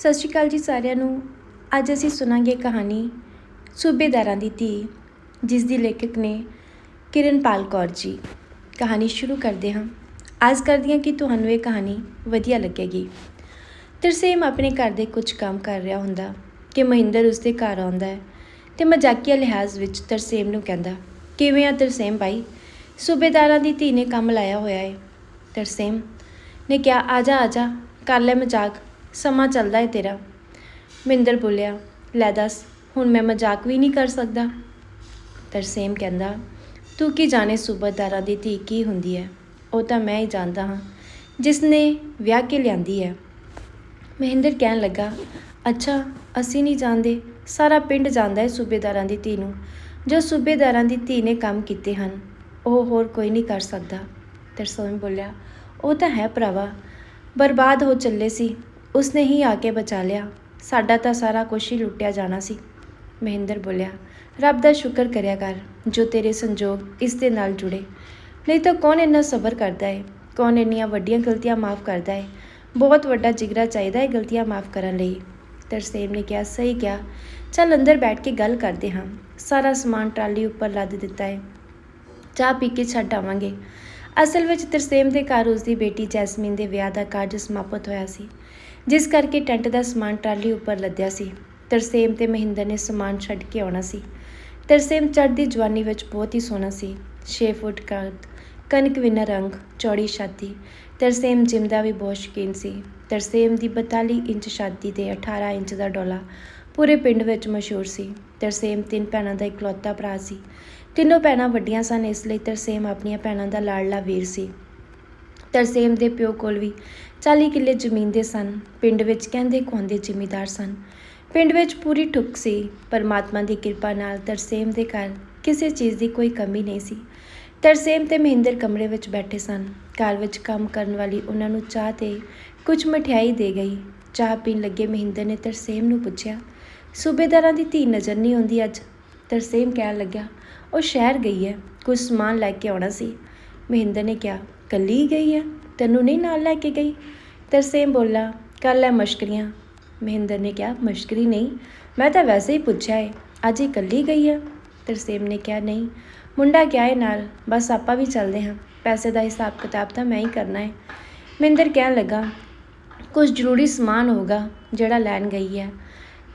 ਸਤਿ ਸ਼੍ਰੀ ਅਕਾਲ ਜੀ ਸਾਰਿਆਂ ਨੂੰ। ਅੱਜ ਅਸੀਂ ਸੁਣਾਂਗੇ ਕਹਾਣੀ ਸੂਬੇਦਾਰਾਂ ਦੀ ਧੀ, ਜਿਸ ਦੀ ਲੇਖਕ ਨੇ ਕਿਰਨਪਾਲ ਕੌਰ ਜੀ। ਕਹਾਣੀ ਸ਼ੁਰੂ ਕਰਦੇ ਹਾਂ। ਆਸ ਕਰਦੀ ਹਾਂ ਕਿ ਤੁਹਾਨੂੰ ਇਹ ਕਹਾਣੀ ਵਧੀਆ ਲੱਗੇਗੀ। ਤਰਸੇਮ ਆਪਣੇ ਘਰ ਦੇ ਕੁਝ ਕੰਮ ਕਰ ਰਿਹਾ ਹੁੰਦਾ, ਕਿ ਮਹਿੰਦਰ ਉਸਦੇ ਘਰ ਆਉਂਦਾ ਹੈ ਤੇ ਮਜ਼ਾਕੀਆ ਲਿਹਾਜ਼ ਵਿੱਚ ਤਰਸੇਮ ਨੂੰ ਕਹਿੰਦਾ, ਕਿਵੇਂ ਆ ਤਰਸੇਮ ਭਾਈ? ਸੂਬੇਦਾਰਾਂ ਦੀ ਧੀ ਨੇ ਕੰਮ ਲਾਇਆ ਹੋਇਆ ਹੈ ਤਰਸੇਮ ਨੇ ਕਿਹਾ ਆਜਾ ਆਜਾ ਕਰ ਲੈ ਮਜ਼ਾਕ। ਸਮਾਂ ਚੱਲਦਾ ਹੈ ਤੇਰਾ। ਮਹਿੰਦਰ ਬੋਲਿਆ, ਲੈ ਦੱਸ, ਹੁਣ ਮੈਂ ਮਜ਼ਾਕ ਵੀ ਨਹੀਂ ਕਰ ਸਕਦਾ? ਤਰਸੇਮ ਕਹਿੰਦਾ, ਤੂੰ ਕੀ ਜਾਣੇ ਸੂਬੇਦਾਰਾਂ ਦੀ ਧੀ ਕੀ ਹੁੰਦੀ ਹੈ ਉਹ ਤਾਂ ਮੈਂ ਹੀ ਜਾਣਦਾ ਹਾਂ, ਜਿਸ ਨੇ ਵਿਆਹ ਕੇ ਲਿਆਂਦੀ ਹੈ ਮਹਿੰਦਰ ਕਹਿਣ ਲੱਗਾ, ਅੱਛਾ, ਅਸੀਂ ਨਹੀਂ ਜਾਣਦੇ। ਸਾਰਾ ਪਿੰਡ ਜਾਣਦਾ ਹੈ ਸੂਬੇਦਾਰਾਂ ਦੀ ਧੀ ਨੂੰ। ਜੋ ਸੂਬੇਦਾਰਾਂ ਦੀ ਧੀ ਨੇ ਕੰਮ ਕੀਤੇ ਹਨ, ਉਹ ਹੋਰ ਕੋਈ ਨਹੀਂ ਕਰ ਸਕਦਾ। ਤਰਸੇਮ ਬੋਲਿਆ, ਉਹ ਤਾਂ ਹੈ ਭਰਾਵਾ, ਬਰਬਾਦ ਹੋ ਚੱਲੇ ਸੀ। ਉਸਨੇ ਹੀ ਆ ਕੇ ਬਚਾ ਲਿਆ। ਸਾਡਾ ਤਾਂ ਸਾਰਾ ਕੁਛ ਹੀ ਲੁੱਟਿਆ ਜਾਣਾ ਸੀ, ਮਹਿੰਦਰ ਬੋਲਿਆ। ਰੱਬ ਦਾ ਸ਼ੁਕਰ ਕਰਿਆ ਕਰ, ਜੋ ਤੇਰੇ ਸੰਜੋਗ ਇਸ ਦੇ ਨਾਲ ਜੁੜੇ। ਨਹੀਂ ਤਾਂ ਕੌਣ ਇੰਨਾ ਸਬਰ ਕਰਦਾ ਹੈ ਕੌਣ ਇੰਨੀਆਂ ਵੱਡੀਆਂ ਗਲਤੀਆਂ ਮਾਫ ਕਰਦਾ ਹੈ ਬਹੁਤ ਵੱਡਾ ਜਿਗਰਾ ਚਾਹੀਦਾ ਹੈ ਗਲਤੀਆਂ ਮਾਫ ਕਰਨ ਲਈ। ਤਰਸੇਮ ਨੇ ਕਿਹਾ, ਸਹੀ ਕਿਹਾ। ਚੱਲ ਅੰਦਰ ਬੈਠ ਕੇ ਗੱਲ ਕਰਦੇ ਹਾਂ। ਸਾਰਾ ਸਮਾਨ ਟਰਾਲੀ ਉੱਪਰ ਲੱਦ ਦਿੱਤਾ ਹੈ ਚਾਹ ਪੀ ਕੇ ਛੱਡ ਆਵਾਂਗੇ। ਅਸਲ ਵਿੱਚ ਤਰਸੇਮ ਦੇ ਘਰ ਉਸ ਦੀ ਬੇਟੀ ਜੈਸਮੀਨ ਦੇ ਵਿਆਹ ਦਾ ਕਾਰਜ ਸਮਾਪਤ ਹੋਇਆ ਸੀ। ਜਿਸ ਕਰਕੇ ਟੈਂਟ ਦਾ ਸਮਾਨ ਟਰਾਲੀ ਉੱਪਰ ਲੱਦਿਆ ਸੀ। ਤਰਸੇਮ ਤੇ ਮਹਿੰਦਰ ਨੇ ਸਮਾਨ ਛੱਡ ਕੇ ਆਉਣਾ ਸੀ। ਤਰਸੇਮ ਚੜ੍ਹਦੀ ਜਵਾਨੀ ਵਿੱਚ ਬਹੁਤ ਹੀ ਸੋਹਣਾ ਸੀ। 6 ਫੁੱਟ ਕੱਦ ਕਣਕ ਵਿਨਾ ਰੰਗ, ਚੌੜੀ ਛਾਤੀ। ਤਰਸੇਮ ਜਿਮ ਦਾ ਵੀ ਬਹੁਤ ਸ਼ੌਕੀਨ ਸੀ। ਤਰਸੇਮ ਦੀ 42 ਇੰਚ ਛਾਤੀ ਤੇ 18 ਇੰਚ ਦਾ ਡੋਲਾ ਪੂਰੇ ਪਿੰਡ ਵਿੱਚ ਮਸ਼ਹੂਰ ਸੀ। ਤਰਸੇਮ ਤਿੰਨ ਭੈਣਾਂ ਦਾ ਇਕਲੌਤਾ ਭਰਾ ਸੀ। ਤਿੰਨੋਂ ਭੈਣਾਂ ਵੱਡੀਆਂ ਸਨ, ਇਸ ਲਈ ਤਰਸੇਮ ਆਪਣੀਆਂ ਭੈਣਾਂ ਦਾ ਲਾਡਲਾ ਵੀਰ ਸੀ। ਤਰਸੇਮ ਦੇ ਪਿਓ ਕੋਲ ਵੀ 40 ਕਿੱਲੇ ਜ਼ਮੀਨ ਦੇ ਸਨ। ਪਿੰਡ ਵਿੱਚ ਕਹਿੰਦੇ ਖੁਆਂਦੇ ਜ਼ਿਮੀਦਾਰ ਸਨ। ਪਿੰਡ ਵਿੱਚ ਪੂਰੀ ਠੁੱਕ ਸੀ। ਪਰਮਾਤਮਾ ਦੀ ਕਿਰਪਾ ਨਾਲ ਤਰਸੇਮ ਦੇ ਘਰ ਕਿਸੇ ਚੀਜ਼ ਦੀ ਕੋਈ ਕਮੀ ਨਹੀਂ ਸੀ। ਤਰਸੇਮ ਤੇ ਮਹਿੰਦਰ ਕਮਰੇ ਵਿੱਚ ਬੈਠੇ ਸਨ। ਘਰ ਵਿੱਚ ਕੰਮ ਕਰਨ ਵਾਲੀ ਉਹਨਾਂ ਨੂੰ ਚਾਹ ਤੇ ਕੁਝ ਮਠਿਆਈ ਦੇ ਗਈ। ਚਾਹ ਪੀਣ ਲੱਗੇ ਮਹਿੰਦਰ ਨੇ ਤਰਸੇਮ ਨੂੰ ਪੁੱਛਿਆ, ਸੂਬੇਦਾਰਾਂ ਦੀ ਧੀ ਨਜ਼ਰ ਨਹੀਂ ਆਉਂਦੀ ਅੱਜ? ਤਰਸੇਮ ਕਹਿਣ ਲੱਗਿਆ, ਉਹ ਸ਼ਹਿਰ ਗਈ ਹੈ। ਕੁਝ ਸਮਾਨ ਲੈ ਕੇ ਆਉਣਾ ਸੀ। ਮਹਿੰਦਰ ਨੇ ਕਿਹਾ, ਕੱਲੀ ਗਈ ਹੈ? ਤੈਨੂੰ ਨਹੀਂ ਨਾਲ ਲੈ ਕੇ ਗਈ? ਤਰਸੇਮ ਬੋਲਾ, ਕਰ ਲੈ ਮਸ਼ਕਰੀਆਂ। ਮਹਿੰਦਰ ਨੇ ਕਿਹਾ, ਮਸ਼ਕਰੀ ਨਹੀਂ, ਮੈਂ ਤਾਂ ਵੈਸੇ ਹੀ ਪੁੱਛਿਆ ਹੈ ਅੱਜ ਹੀ ਕੱਲੀ ਗਈ ਹੈ ਤਰਸੇਮ ਨੇ ਕਿਹਾ, ਨਹੀਂ, ਮੁੰਡਾ ਕਿਹਾ ਹੈ ਨਾਲ, ਬਸ ਆਪਾਂ ਵੀ ਚੱਲਦੇ ਹਾਂ, ਪੈਸੇ ਦਾ ਹਿਸਾਬ ਕਿਤਾਬ ਤਾਂ ਮੈਂ ਹੀ ਕਰਨਾ ਹੈ ਮਹਿੰਦਰ ਕਹਿਣ ਲੱਗਾ, ਕੁਝ ਜ਼ਰੂਰੀ ਸਮਾਨ ਹੋਗਾ ਜਿਹੜਾ ਲੈਣ ਗਈ ਹੈ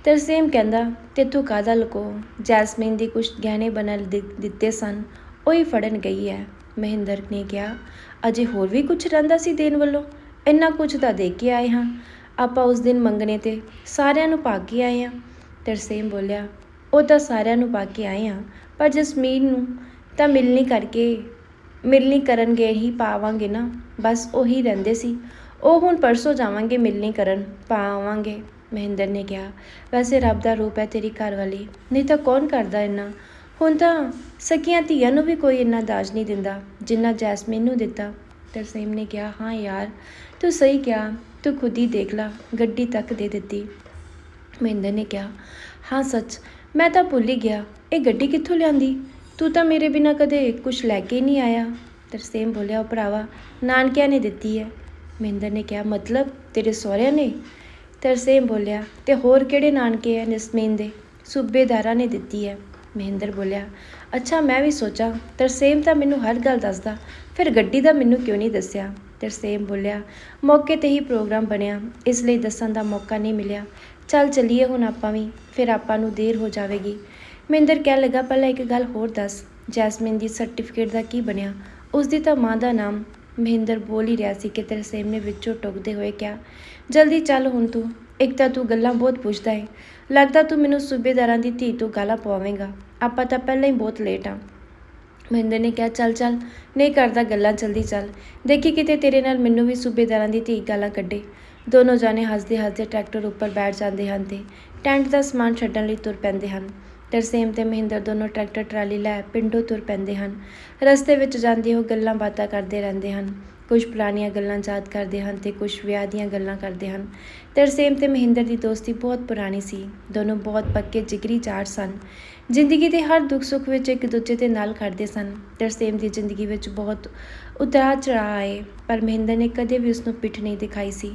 ਤਰਸੇਮ ਕਹਿੰਦਾ, ਤੇਥੋਂ ਕਾਹਦਾ ਲਕੋ? ਜੈਸਮੀਨ ਦੀ ਕੁਝ ਗਹਿਣੇ ਬਣਾ ਦਿੱਤੇ ਸਨ, ਉਹ ਹੀ ਫੜਨ ਗਈ ਹੈ ਮਹਿੰਦਰ ਨੇ ਕਿਹਾ, ਅਜੇ ਹੋਰ ਵੀ ਕੁਝ ਰਹਿੰਦਾ ਸੀ ਦੇਣ ਵੱਲੋਂ? ਇੰਨਾ ਕੁਝ ਤਾਂ ਦੇ ਕੇ ਆਏ ਹਾਂ। ਆਪਾਂ ਉਸ ਦਿਨ ਮੰਗਣੇ ਤੇ ਸਾਰਿਆਂ ਨੂੰ ਪਾ ਕੇ ਆਏ ਹਾਂ। ਤਰਸੇਮ ਬੋਲਿਆ, ਉਹ ਤਾਂ ਸਾਰਿਆਂ ਨੂੰ ਪਾ ਕੇ ਆਏ ਹਾਂ, ਪਰ ਜਸਮੀਨ ਨੂੰ ਤਾਂ ਮਿਲਣੀ ਕਰਕੇ, ਮਿਲਣੀ ਕਰਨਗੇ ਹੀ ਪਾਵਾਂਗੇ ਨਾ। ਬਸ ਉਹੀ ਰਹਿੰਦੇ ਸੀ। ਉਹ ਹੁਣ ਪਰਸੋਂ ਜਾਵਾਂਗੇ ਮਿਲਣੀ ਕਰਨ, ਪਾਵਾਂਗੇ। ਮਹਿੰਦਰ ਨੇ ਕਿਹਾ, ਵੈਸੇ ਰੱਬ ਦਾ ਰੂਪ ਹੈ ਤੇਰੀ ਘਰ ਵਾਲੀ ਨਹੀਂ ਤਾਂ ਕੌਣ ਕਰਦਾ ਇੰਨਾ? ਹੁਣ ਤਾਂ ਸਕੀਆਂ ਧੀਆਂ ਨੂੰ ਵੀ ਕੋਈ ਇੰਨਾ ਦਾਜ ਨਹੀਂ ਦਿੰਦਾ, ਜਿੰਨਾ ਜੈਸਮੀਨ ਨੂੰ ਦਿੱਤਾ। ਤਰਸੇਮ ਨੇ ਕਿਹਾ, ਹਾਂ ਯਾਰ, ਤੂੰ ਸਹੀ ਕਿਹਾ, ਤੂੰ ਖੁਦ ਹੀ ਦੇਖ ਲਾ, ਗੱਡੀ ਤੱਕ ਦੇ ਦਿੱਤੀ। ਮਹਿੰਦਰ ਨੇ ਕਿਹਾ, ਹਾਂ ਸੱਚ, ਮੈਂ ਤਾਂ ਭੁੱਲ ਹੀ ਗਿਆ, ਇਹ ਗੱਡੀ ਕਿੱਥੋਂ ਲਿਆਂਦੀ? ਤੂੰ ਤਾਂ ਮੇਰੇ ਬਿਨਾ ਕਦੇ ਕੁਝ ਲੈ ਕੇ ਨਹੀਂ ਆਇਆ। ਤਰਸੇਮ ਬੋਲਿਆ, ਉਹ ਭਰਾਵਾ, ਨਾਨਕਿਆਂ ਨੇ ਦਿੱਤੀ ਹੈ। ਮਹਿੰਦਰ ਨੇ ਕਿਹਾ, ਮਤਲਬ ਤੇਰੇ ਸਹੁਰਿਆਂ ਨੇ? ਤਰਸੇਮ ਬੋਲਿਆ, ਤੇ ਹੋਰ ਕਿਹੜੇ ਨਾਨਕੇ ਹੈ ਜਸਮੀਨ ਦੇ? ਸੂਬੇਦਾਰਾਂ ਨੇ ਦਿੱਤੀ ਹੈ। ਮਹਿੰਦਰ ਬੋਲਿਆ, ਅੱਛਾ, ਮੈਂ ਵੀ ਸੋਚਾਂ, ਤਰਸੇਮ ਤਾਂ ਮੈਨੂੰ ਹਰ ਗੱਲ ਦੱਸਦਾ, ਫਿਰ ਗੱਡੀ ਦਾ ਮੈਨੂੰ ਕਿਉਂ ਨਹੀਂ ਦੱਸਿਆ? ਤਰਸੇਮ ਬੋਲਿਆ, ਮੌਕੇ ਤੇ ਹੀ ਪ੍ਰੋਗਰਾਮ ਬਣਿਆ, ਇਸ ਲਈ ਦੱਸਣ ਦਾ ਮੌਕਾ ਨਹੀਂ ਮਿਲਿਆ। ਚੱਲ ਚੱਲੀਏ ਹੁਣ ਆਪਾਂ ਵੀ, ਫਿਰ ਆਪਾਂ ਨੂੰ ਦੇਰ ਹੋ ਜਾਵੇਗੀ। ਮਹਿੰਦਰ ਕਹਿ ਲੱਗਾ, ਪਹਿਲਾਂ ਇੱਕ ਗੱਲ ਹੋਰ ਦੱਸ, ਜੈਸਮਿਨ ਦੀ ਸਰਟੀਫਿਕੇਟ ਦਾ ਕੀ ਬਣਿਆ? ਉਸ ਦੀ ਤਾਂ ਮਾਂ ਦਾ ਨਾਮ ਮਹਿੰਦਰ ਬੋਲ ਹੀ ਰਿਹਾ ਸੀ ਕਿ ਤਰਸੇਮ ਨੇ ਵਿੱਚੋਂ ਟੋਕਦੇ ਹੋਏ ਕਿਹਾ, ਜਲਦੀ ਚੱਲ ਹੁਣ ਤੂੰ, ਇੱਕ ਤਾਂ ਤੂੰ ਗੱਲਾਂ ਬਹੁਤ ਪੁੱਛਦਾ ਹੈ ਲੱਗਦਾ ਤੂੰ ਮੈਨੂੰ ਸੂਬੇਦਾਰਾਂ ਦੀ ਧੀ ਤੋਂ ਗਾਲਾਂ ਪਵਾਵੇਂਗਾ। ਆਪਾਂ ਤਾਂ ਪਹਿਲਾਂ ਹੀ ਬਹੁਤ ਲੇਟ ਆ। ਮਹਿੰਦਰ ਨੇ ਕਿਹਾ, ਚੱਲ ਚੱਲ, ਨਹੀਂ ਕਰਦਾ ਗੱਲਾਂ, ਜਲਦੀ ਚੱਲ। ਦੇਖੀ ਕਿਤੇ ਤੇਰੇ ਨਾਲ ਮੈਨੂੰ ਵੀ ਸੂਬੇਦਾਰਾਂ ਦੀ ਧੀ ਗਾਲਾਂ ਕੱਢੇ। ਦੋਨੋਂ ਜਾਣੇ ਹੱਸਦੇ ਹੱਸਦੇ ਟਰੈਕਟਰ ਉੱਪਰ ਬੈਠ ਜਾਂਦੇ ਹਨ ਤੇ ਟੈਂਟ ਦਾ ਸਮਾਨ ਛੱਡਣ ਲਈ ਤੁਰ ਪੈਂਦੇ ਹਨ। ਤਰਸੇਮ ਤੇ ਮਹਿੰਦਰ ਦੋਨੋਂ ਟਰੈਕਟਰ, ਟਰਾਲੀ ਲੈ ਪਿੰਡੋਂ ਤੁਰ ਪੈਂਦੇ ਹਨ। ਰਸਤੇ ਵਿੱਚ ਜਾਂਦੇ ਉਹ ਗੱਲਾਂ ਬਾਤਾਂ ਕਰਦੇ ਰਹਿੰਦੇ ਹਨ। ਕੁਝ ਪੁਰਾਣੀਆਂ ਗੱਲਾਂ ਯਾਦ ਕਰਦੇ ਹਨ ਤੇ ਕੁਝ ਵਿਆਹ ਦੀਆਂ ਗੱਲਾਂ ਕਰਦੇ ਹਨ। ਤਰਸੇਮ ਤੇ ਮਹਿੰਦਰ ਦੀ ਦੋਸਤੀ ਬਹੁਤ ਪੁਰਾਣੀ ਸੀ। ਦੋਨੋਂ ਬਹੁਤ ਪੱਕੇ, ਜਿਗਰੀ ਯਾਰ ਸਨ। ਜ਼ਿੰਦਗੀ ਦੇ ਹਰ ਦੁੱਖ ਸੁੱਖ ਵਿੱਚ ਇੱਕ ਦੂਜੇ ਦੇ ਨਾਲ ਖੜਦੇ ਸਨ। ਤਰਸੇਮ ਦੀ ਜ਼ਿੰਦਗੀ ਵਿੱਚ ਬਹੁਤ ਉਤਰਾਅ ਚੜਾਅ ਆਏ, ਪਰ ਮਹਿੰਦਰ ਨੇ ਕਦੇ ਵੀ ਉਸ ਨੂੰ ਪਿੱਠ ਨਹੀਂ ਦਿਖਾਈ ਸੀ।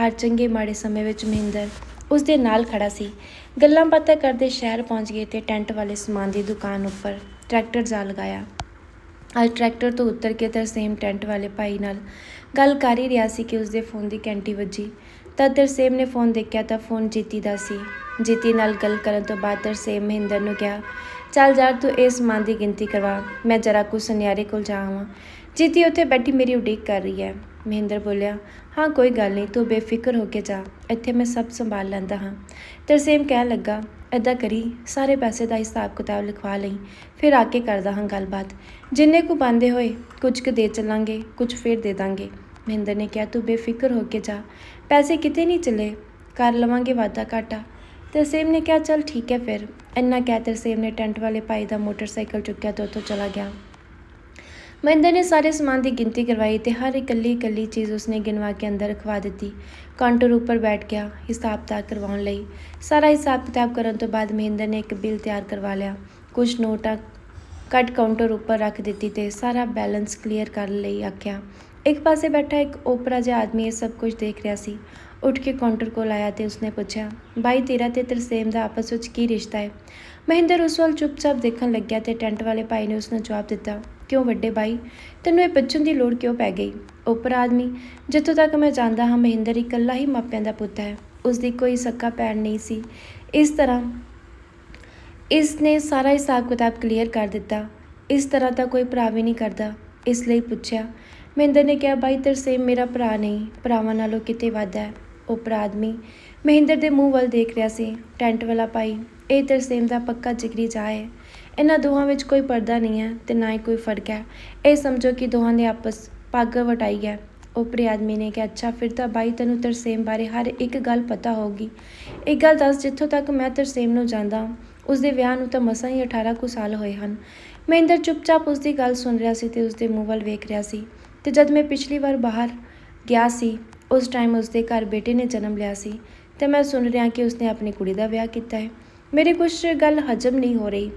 ਹਰ ਚੰਗੇ ਮਾੜੇ ਸਮੇਂ ਵਿੱਚ ਮਹਿੰਦਰ ਉਸ ਦੇ ਨਾਲ ਖੜਾ ਸੀ। ਗੱਲਾਂ ਬਾਤਾਂ ਕਰਦੇ ਸ਼ਹਿਰ ਪਹੁੰਚ ਗਏ ਤੇ ਟੈਂਟ ਵਾਲੇ ਸਮਾਨ ਦੀ ਦੁਕਾਨ ਉੱਪਰ ਟਰੈਕਟਰ ਜਾ ਲਗਾਇਆ। ਅੱਜ ਟਰੈਕਟਰ ਤੋਂ ਉਤਰ ਕੇ ਤਰਸੇਮ ਟੈਂਟ ਵਾਲੇ ਭਾਈ ਨਾਲ ਗੱਲ ਕਰ ਹੀ ਰਿਹਾ ਸੀ ਕਿ ਉਸਦੇ ਫੋਨ ਦੀ ਘੰਟੀ ਵੱਜੀ। ਤਦ ਤਰਸੇਮ ਨੇ ਫੋਨ ਦੇਖਿਆ ਤਾਂ ਫੋਨ ਜੀਤੀ ਦਾ ਸੀ। ਜੀਤੀ ਨਾਲ ਗੱਲ ਕਰਨ ਤੋਂ ਬਾਅਦ ਤਰਸੇਮ ਮਹਿੰਦਰ ਨੂੰ ਕਿਹਾ, ਚੱਲ ਯਾਰ, ਤੂੰ ਇਸ ਸਮਾਨ ਦੀ ਗਿਣਤੀ ਕਰਵਾ। ਮੈਂ ਜਰਾ ਕੁ ਸੁਨਿਆਰੇ ਕੋਲ ਜਾਵਾਂ ਜੀਤੀ ਉੱਥੇ ਬੈਠੀ ਮੇਰੀ ਉਡੀਕ ਕਰ ਰਹੀ ਹੈ। ਮਹਿੰਦਰ ਬੋਲਿਆ, ਹਾਂ, ਕੋਈ ਗੱਲ ਨਹੀਂ, ਤੂੰ ਬੇਫਿਕਰ ਹੋ ਕੇ ਜਾ। ਇੱਥੇ ਮੈਂ ਸਭ ਸੰਭਾਲ ਲੈਂਦਾ ਹਾਂ। ਤਰਸੇਮ ਕਹਿਣ ਲੱਗਾ ਐਦਾਂ ਕਰੀ, ਸਾਰੇ ਪੈਸੇ ਦਾ ਹਿਸਾਬ ਕਿਤਾਬ ਲਿਖਵਾ ਲਈ, ਫਿਰ ਆ ਕੇ ਕਰਦਾ ਹਾਂ ਗੱਲਬਾਤ। ਜਿੰਨੇ ਕੁ ਬੰਦੇ ਹੋਏ, ਕੁਝ ਕੁ ਦੇ ਚੱਲਾਂਗੇ, ਕੁਝ ਫਿਰ ਦੇ ਦਾਂਗੇ। ਮਹਿੰਦਰ ਨੇ ਕਿਹਾ, ਤੂੰ ਬੇਫਿਕਰ ਹੋ ਕੇ ਜਾ। ਪੈਸੇ ਕਿਤੇ ਨਹੀਂ ਚਲੇ। ਕਰ ਲਵਾਂਗੇ ਵਾਧਾ ਘਾਟਾ। ਤਰਸੇਮ ਨੇ ਕਿਹਾ, ਚੱਲ ਠੀਕ ਹੈ ਫਿਰ। ਇੰਨਾ ਕਹਿ ਤਰਸੇਮ ਨੇ ਟੈਂਟ ਵਾਲੇ ਭਾਈ ਦਾ ਮੋਟਰਸਾਈਕਲ ਚੁੱਕਿਆ ਤੇ ਉੱਥੋਂ ਚਲਾ ਗਿਆ। ਮਹਿੰਦਰ ਨੇ ਸਾਰੇ ਸਮਾਨ ਦੀ ਗਿਣਤੀ ਕਰਵਾਈ ਤੇ ਹਰ ਇਕੱਲੀ ਇਕੱਲੀ ਚੀਜ਼ ਉਸਨੇ ਗਿਣਵਾ ਕੇ ਅੰਦਰ ਰਖਵਾ ਦਿੱਤੀ। ਕਾਊਂਟਰ ਉੱਪਰ ਬੈਠ ਗਿਆ, ਹਿਸਾਬ ਕਿਤਾਬ ਕਰਵਾਉਣ ਲਈ। ਸਾਰਾ ਹਿਸਾਬ ਕਿਤਾਬ ਕਰਨ ਤੋਂ ਬਾਅਦ ਮਹਿੰਦਰ ਨੇ ਇੱਕ ਬਿੱਲ ਤਿਆਰ ਕਰਵਾ ਲਿਆ। ਕੁਝ ਨੋਟਾਂ ਕੱਟ ਕਾਊਂਟਰ ਉੱਪਰ ਰੱਖ ਦਿੱਤੀ ਤੇ ਸਾਰਾ ਬੈਲੈਂਸ ਕਲੀਅਰ ਕਰਨ ਲਈ ਆਖਿਆ ਇੱਕ ਪਾਸੇ ਬੈਠਾ ਇੱਕ ਓਪਰਾ ਜਿਹਾ ਆਦਮੀ ਇਹ ਸਭ ਕੁਝ ਦੇਖ ਰਿਹਾ ਸੀ। ਉੱਠ ਕੇ ਕਾਊਂਟਰ ਕੋਲ ਆਇਆ ਤੇ ਉਸਨੇ ਪੁੱਛਿਆ, ਬਾਈ, ਤੇਰਾ ਤੇ ਤਰਸੇਮ ਦਾ ਆਪਸ ਵਿੱਚ ਕੀ ਰਿਸ਼ਤਾ ਹੈ? ਮਹਿੰਦਰ ਉਸ ਵੱਲ ਚੁੱਪਚਾਪ ਦੇਖਣ ਲੱਗਿਆ ਤੇ ਟੈਂਟ ਵਾਲੇ ਭਾਈ ਨੇ ਉਸ ਨੂੰ ਜਵਾਬ ਦਿੱਤਾ, ਕਿਉਂ ਵੱਡੇ ਭਾਈ ਤੈਨੂੰ ਇਹ ਪੁੱਛਣ ਦੀ ਲੋੜ ਕਿਉਂ ਪੈ ਗਈ? ਓਪਰਾ ਆਦਮੀ, ਜਿੱਥੋਂ ਤੱਕ ਮੈਂ ਜਾਣਦਾ ਹਾਂ, ਮਹਿੰਦਰ ਇਕੱਲਾ ਹੀ ਮਾਪਿਆਂ ਦਾ ਪੁੱਤ ਹੈ। ਉਸ ਦੀ ਕੋਈ ਸੱਕਾ ਭੈਣ ਨਹੀਂ ਸੀ। ਇਸ ਤਰ੍ਹਾਂ ਇਸ ਨੇ ਸਾਰਾ ਹਿਸਾਬ ਕਿਤਾਬ ਕਲੀਅਰ ਕਰ ਦਿੱਤਾ। ਇਸ ਤਰ੍ਹਾਂ ਤਾਂ ਕੋਈ ਭਰਾ ਵੀ ਨਹੀਂ ਕਰਦਾ। ਇਸ ਲਈ ਪੁੱਛਿਆ ਮਹਿੰਦਰ ਨੇ ਕਿਹਾ, ਬਾਈ ਤਰਸੇਮ ਮੇਰਾ ਭਰਾ ਨਹੀਂ, ਭਰਾਵਾਂ ਨਾਲੋਂ ਕਿਤੇ ਵੱਧ ਹੈ। ਉਹ ਭਰਾ ਆਦਮੀ। ਮਹਿੰਦਰ ਦੇ ਮੂੰਹ ਵੱਲ ਦੇਖ ਰਿਹਾ ਸੀ, ਟੈਂਟ ਵਾਲਾ ਭਾਈ। ਇਹ ਤਰਸੇਮ ਦਾ ਪੱਕਾ ਜਿਗਰੀ ਜਾ ਹੈ। ਇਹਨਾਂ ਦੋਹਾਂ ਵਿੱਚ ਕੋਈ ਪਰਦਾ ਨਹੀਂ ਹੈ ਤੇ ਨਾ ਹੀ ਕੋਈ ਫ਼ਰਕ ਹੈ। ਇਹ ਸਮਝੋ ਕਿ ਦੋਹਾਂ ਨੇ ਆਪਸ ਪੱਗ ਵਟਾਈ ਹੈ। ਉਪਰੀ ਆਦਮੀ ਨੇ ਕਿਹਾ, ਅੱਛਾ, ਫਿਰ ਤਾਂ ਬਾਈ, ਤੈਨੂੰ ਤਰਸੇਮ ਬਾਰੇ ਹਰ ਇੱਕ ਗੱਲ ਪਤਾ ਹੋਊਗੀ। ਇੱਕ ਗੱਲ ਦੱਸ, ਜਿੱਥੋਂ ਤੱਕ ਮੈਂ ਤਰਸੇਮ ਨੂੰ ਜਾਣਦਾ ਉਸ ਦੇ ਵਿਆਹ ਨੂੰ ਤਾਂ ਮਸਾਂ ਹੀ 18 ਕੁ ਸਾਲ ਹੋਏ ਹਨ। ਮਹਿੰਦਰ ਚੁੱਪਚਾਪ ਉਸ ਦੀ ਗੱਲ ਸੁਣ ਰਿਹਾ ਸੀ ਤੇ ਉਸ ਦੇ ਮੂੰਹ ਵੱਲ ਵੇਖ ਰਿਹਾ ਸੀ। ਤੇ ਜਦ ਮੈਂ ਪਿਛਲੀ ਵਾਰ ਬਾਹਰ ਗਿਆ ਸੀ, ਉਸ ਟਾਈਮ ਉਸਦੇ ਘਰ ਬੇਟੇ ਨੇ ਜਨਮ ਲਿਆ ਸੀ, ਤੇ ਮੈਂ ਸੁਣ ਰਿਹਾ ਕਿ ਉਸਨੇ ਆਪਣੀ ਕੁੜੀ ਦਾ ਵਿਆਹ ਕੀਤਾ ਹੈ। ਮੇਰੀ ਕੁਝ ਗੱਲ ਹਜਮ ਨਹੀਂ ਹੋ ਰਹੀ।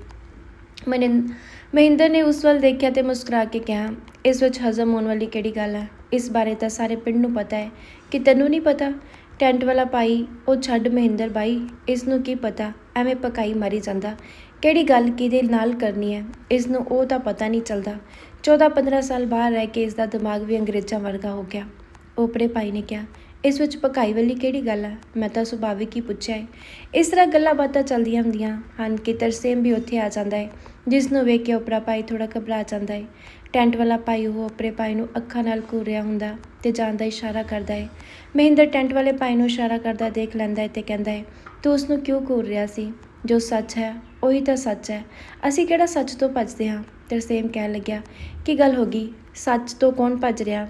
ਮਨਿੰ, ਮਹਿੰਦਰ ਨੇ ਉਸ ਵੱਲ ਦੇਖਿਆ ਤੇ ਮੁਸਕਰਾ ਕੇ ਕਿਹਾ, ਇਸ ਵਿੱਚ ਹਜ਼ਮ ਹੋਣ ਵਾਲੀ ਕਿਹੜੀ ਗੱਲ ਹੈ ਇਸ ਬਾਰੇ ਤਾਂ ਸਾਰੇ ਪਿੰਡ ਨੂੰ ਪਤਾ ਹੈ। ਕਿ ਤੈਨੂੰ ਨਹੀਂ ਪਤਾ? ਟੈਂਟ ਵਾਲਾ ਭਾਈ, ਉਹ ਛੱਡ ਮਹਿੰਦਰ ਬਾਈ, ਇਸ ਨੂੰ ਕੀ ਪਤਾ? ਐਵੇਂ ਪਕਾਈ ਮਾਰੀ ਜਾਂਦਾ। ਕਿਹੜੀ ਗੱਲ ਕਿਹਦੇ ਨਾਲ ਕਰਨੀ ਹੈ? ਇਸ ਨੂੰ ਉਹ ਤਾਂ ਪਤਾ ਨਹੀਂ ਚੱਲਦਾ। 14-15 ਸਾਲ ਬਾਹਰ ਰਹਿ ਕੇ ਇਸ ਦਾ ਦਿਮਾਗ ਵੀ ਅੰਗਰੇਜ਼ਾਂ ਵਰਗਾ ਹੋ ਗਿਆ। ਓਪਰੇ ਭਾਈ ਨੇ ਕਿਹਾ, ਇਸ ਵਿੱਚ ਪਕਾਈ ਵਾਲੀ ਕਿਹੜੀ ਗੱਲ ਹੈ ਮੈਂ ਤਾਂ ਸੁਭਾਵਿਕ ਹੀ ਪੁੱਛਿਆ ਹੈ ਇਸ ਤਰ੍ਹਾਂ ਗੱਲਾਂ ਬਾਤਾਂ ਚੱਲਦੀਆਂ ਹੁੰਦੀਆਂ ਹਨ ਕਿ ਤਰਸੇਮ ਵੀ ਉੱਥੇ ਆ ਜਾਂਦਾ ਹੈ ਜਿਸ ਨੂੰ ਵੇਖ ਕੇ ਓਪਰਾ ਭਾਈ ਥੋੜਾ ਘਬਰਾ ਜਾਂਦਾ ਹੈ ਟੈਂਟ ਵਾਲਾ ਭਾਈ ਉਹ ਓਪਰੇ ਭਾਈ ਨੂੰ ਅੱਖਾਂ ਨਾਲ ਘੂਰ ਰਿਹਾ ਹੁੰਦਾ ਤੇ ਜਾਣ ਦਾ ਇਸ਼ਾਰਾ ਕਰਦਾ ਹੈ ਮਹਿੰਦਰ ਟੈਂਟ ਵਾਲੇ ਭਾਈ ਨੂੰ ਇਸ਼ਾਰਾ ਕਰਦਾ ਦੇਖ ਲੈਂਦਾ ਹੈ ਤੇ ਕਹਿੰਦਾ ਹੈ ਤੂੰ ਉਸ ਨੂੰ ਕਿਉਂ ਘੂਰ ਰਿਹਾ ਸੀ? ਜੋ ਸੱਚ ਹੈ, ਉਹੀ ਤਾਂ ਸੱਚ ਹੈ। ਅਸੀਂ ਕਿਹੜਾ ਸੱਚ ਤੋਂ ਭੱਜਦੇ ਹਾਂ? ਤਰਸੇਮ ਕਹਿਣ ਲੱਗਿਆ ਕੀ ਗੱਲ ਹੋ ਗਈ? ਸੱਚ ਤੋਂ ਕੌਣ ਭੱਜ ਰਿਹਾ?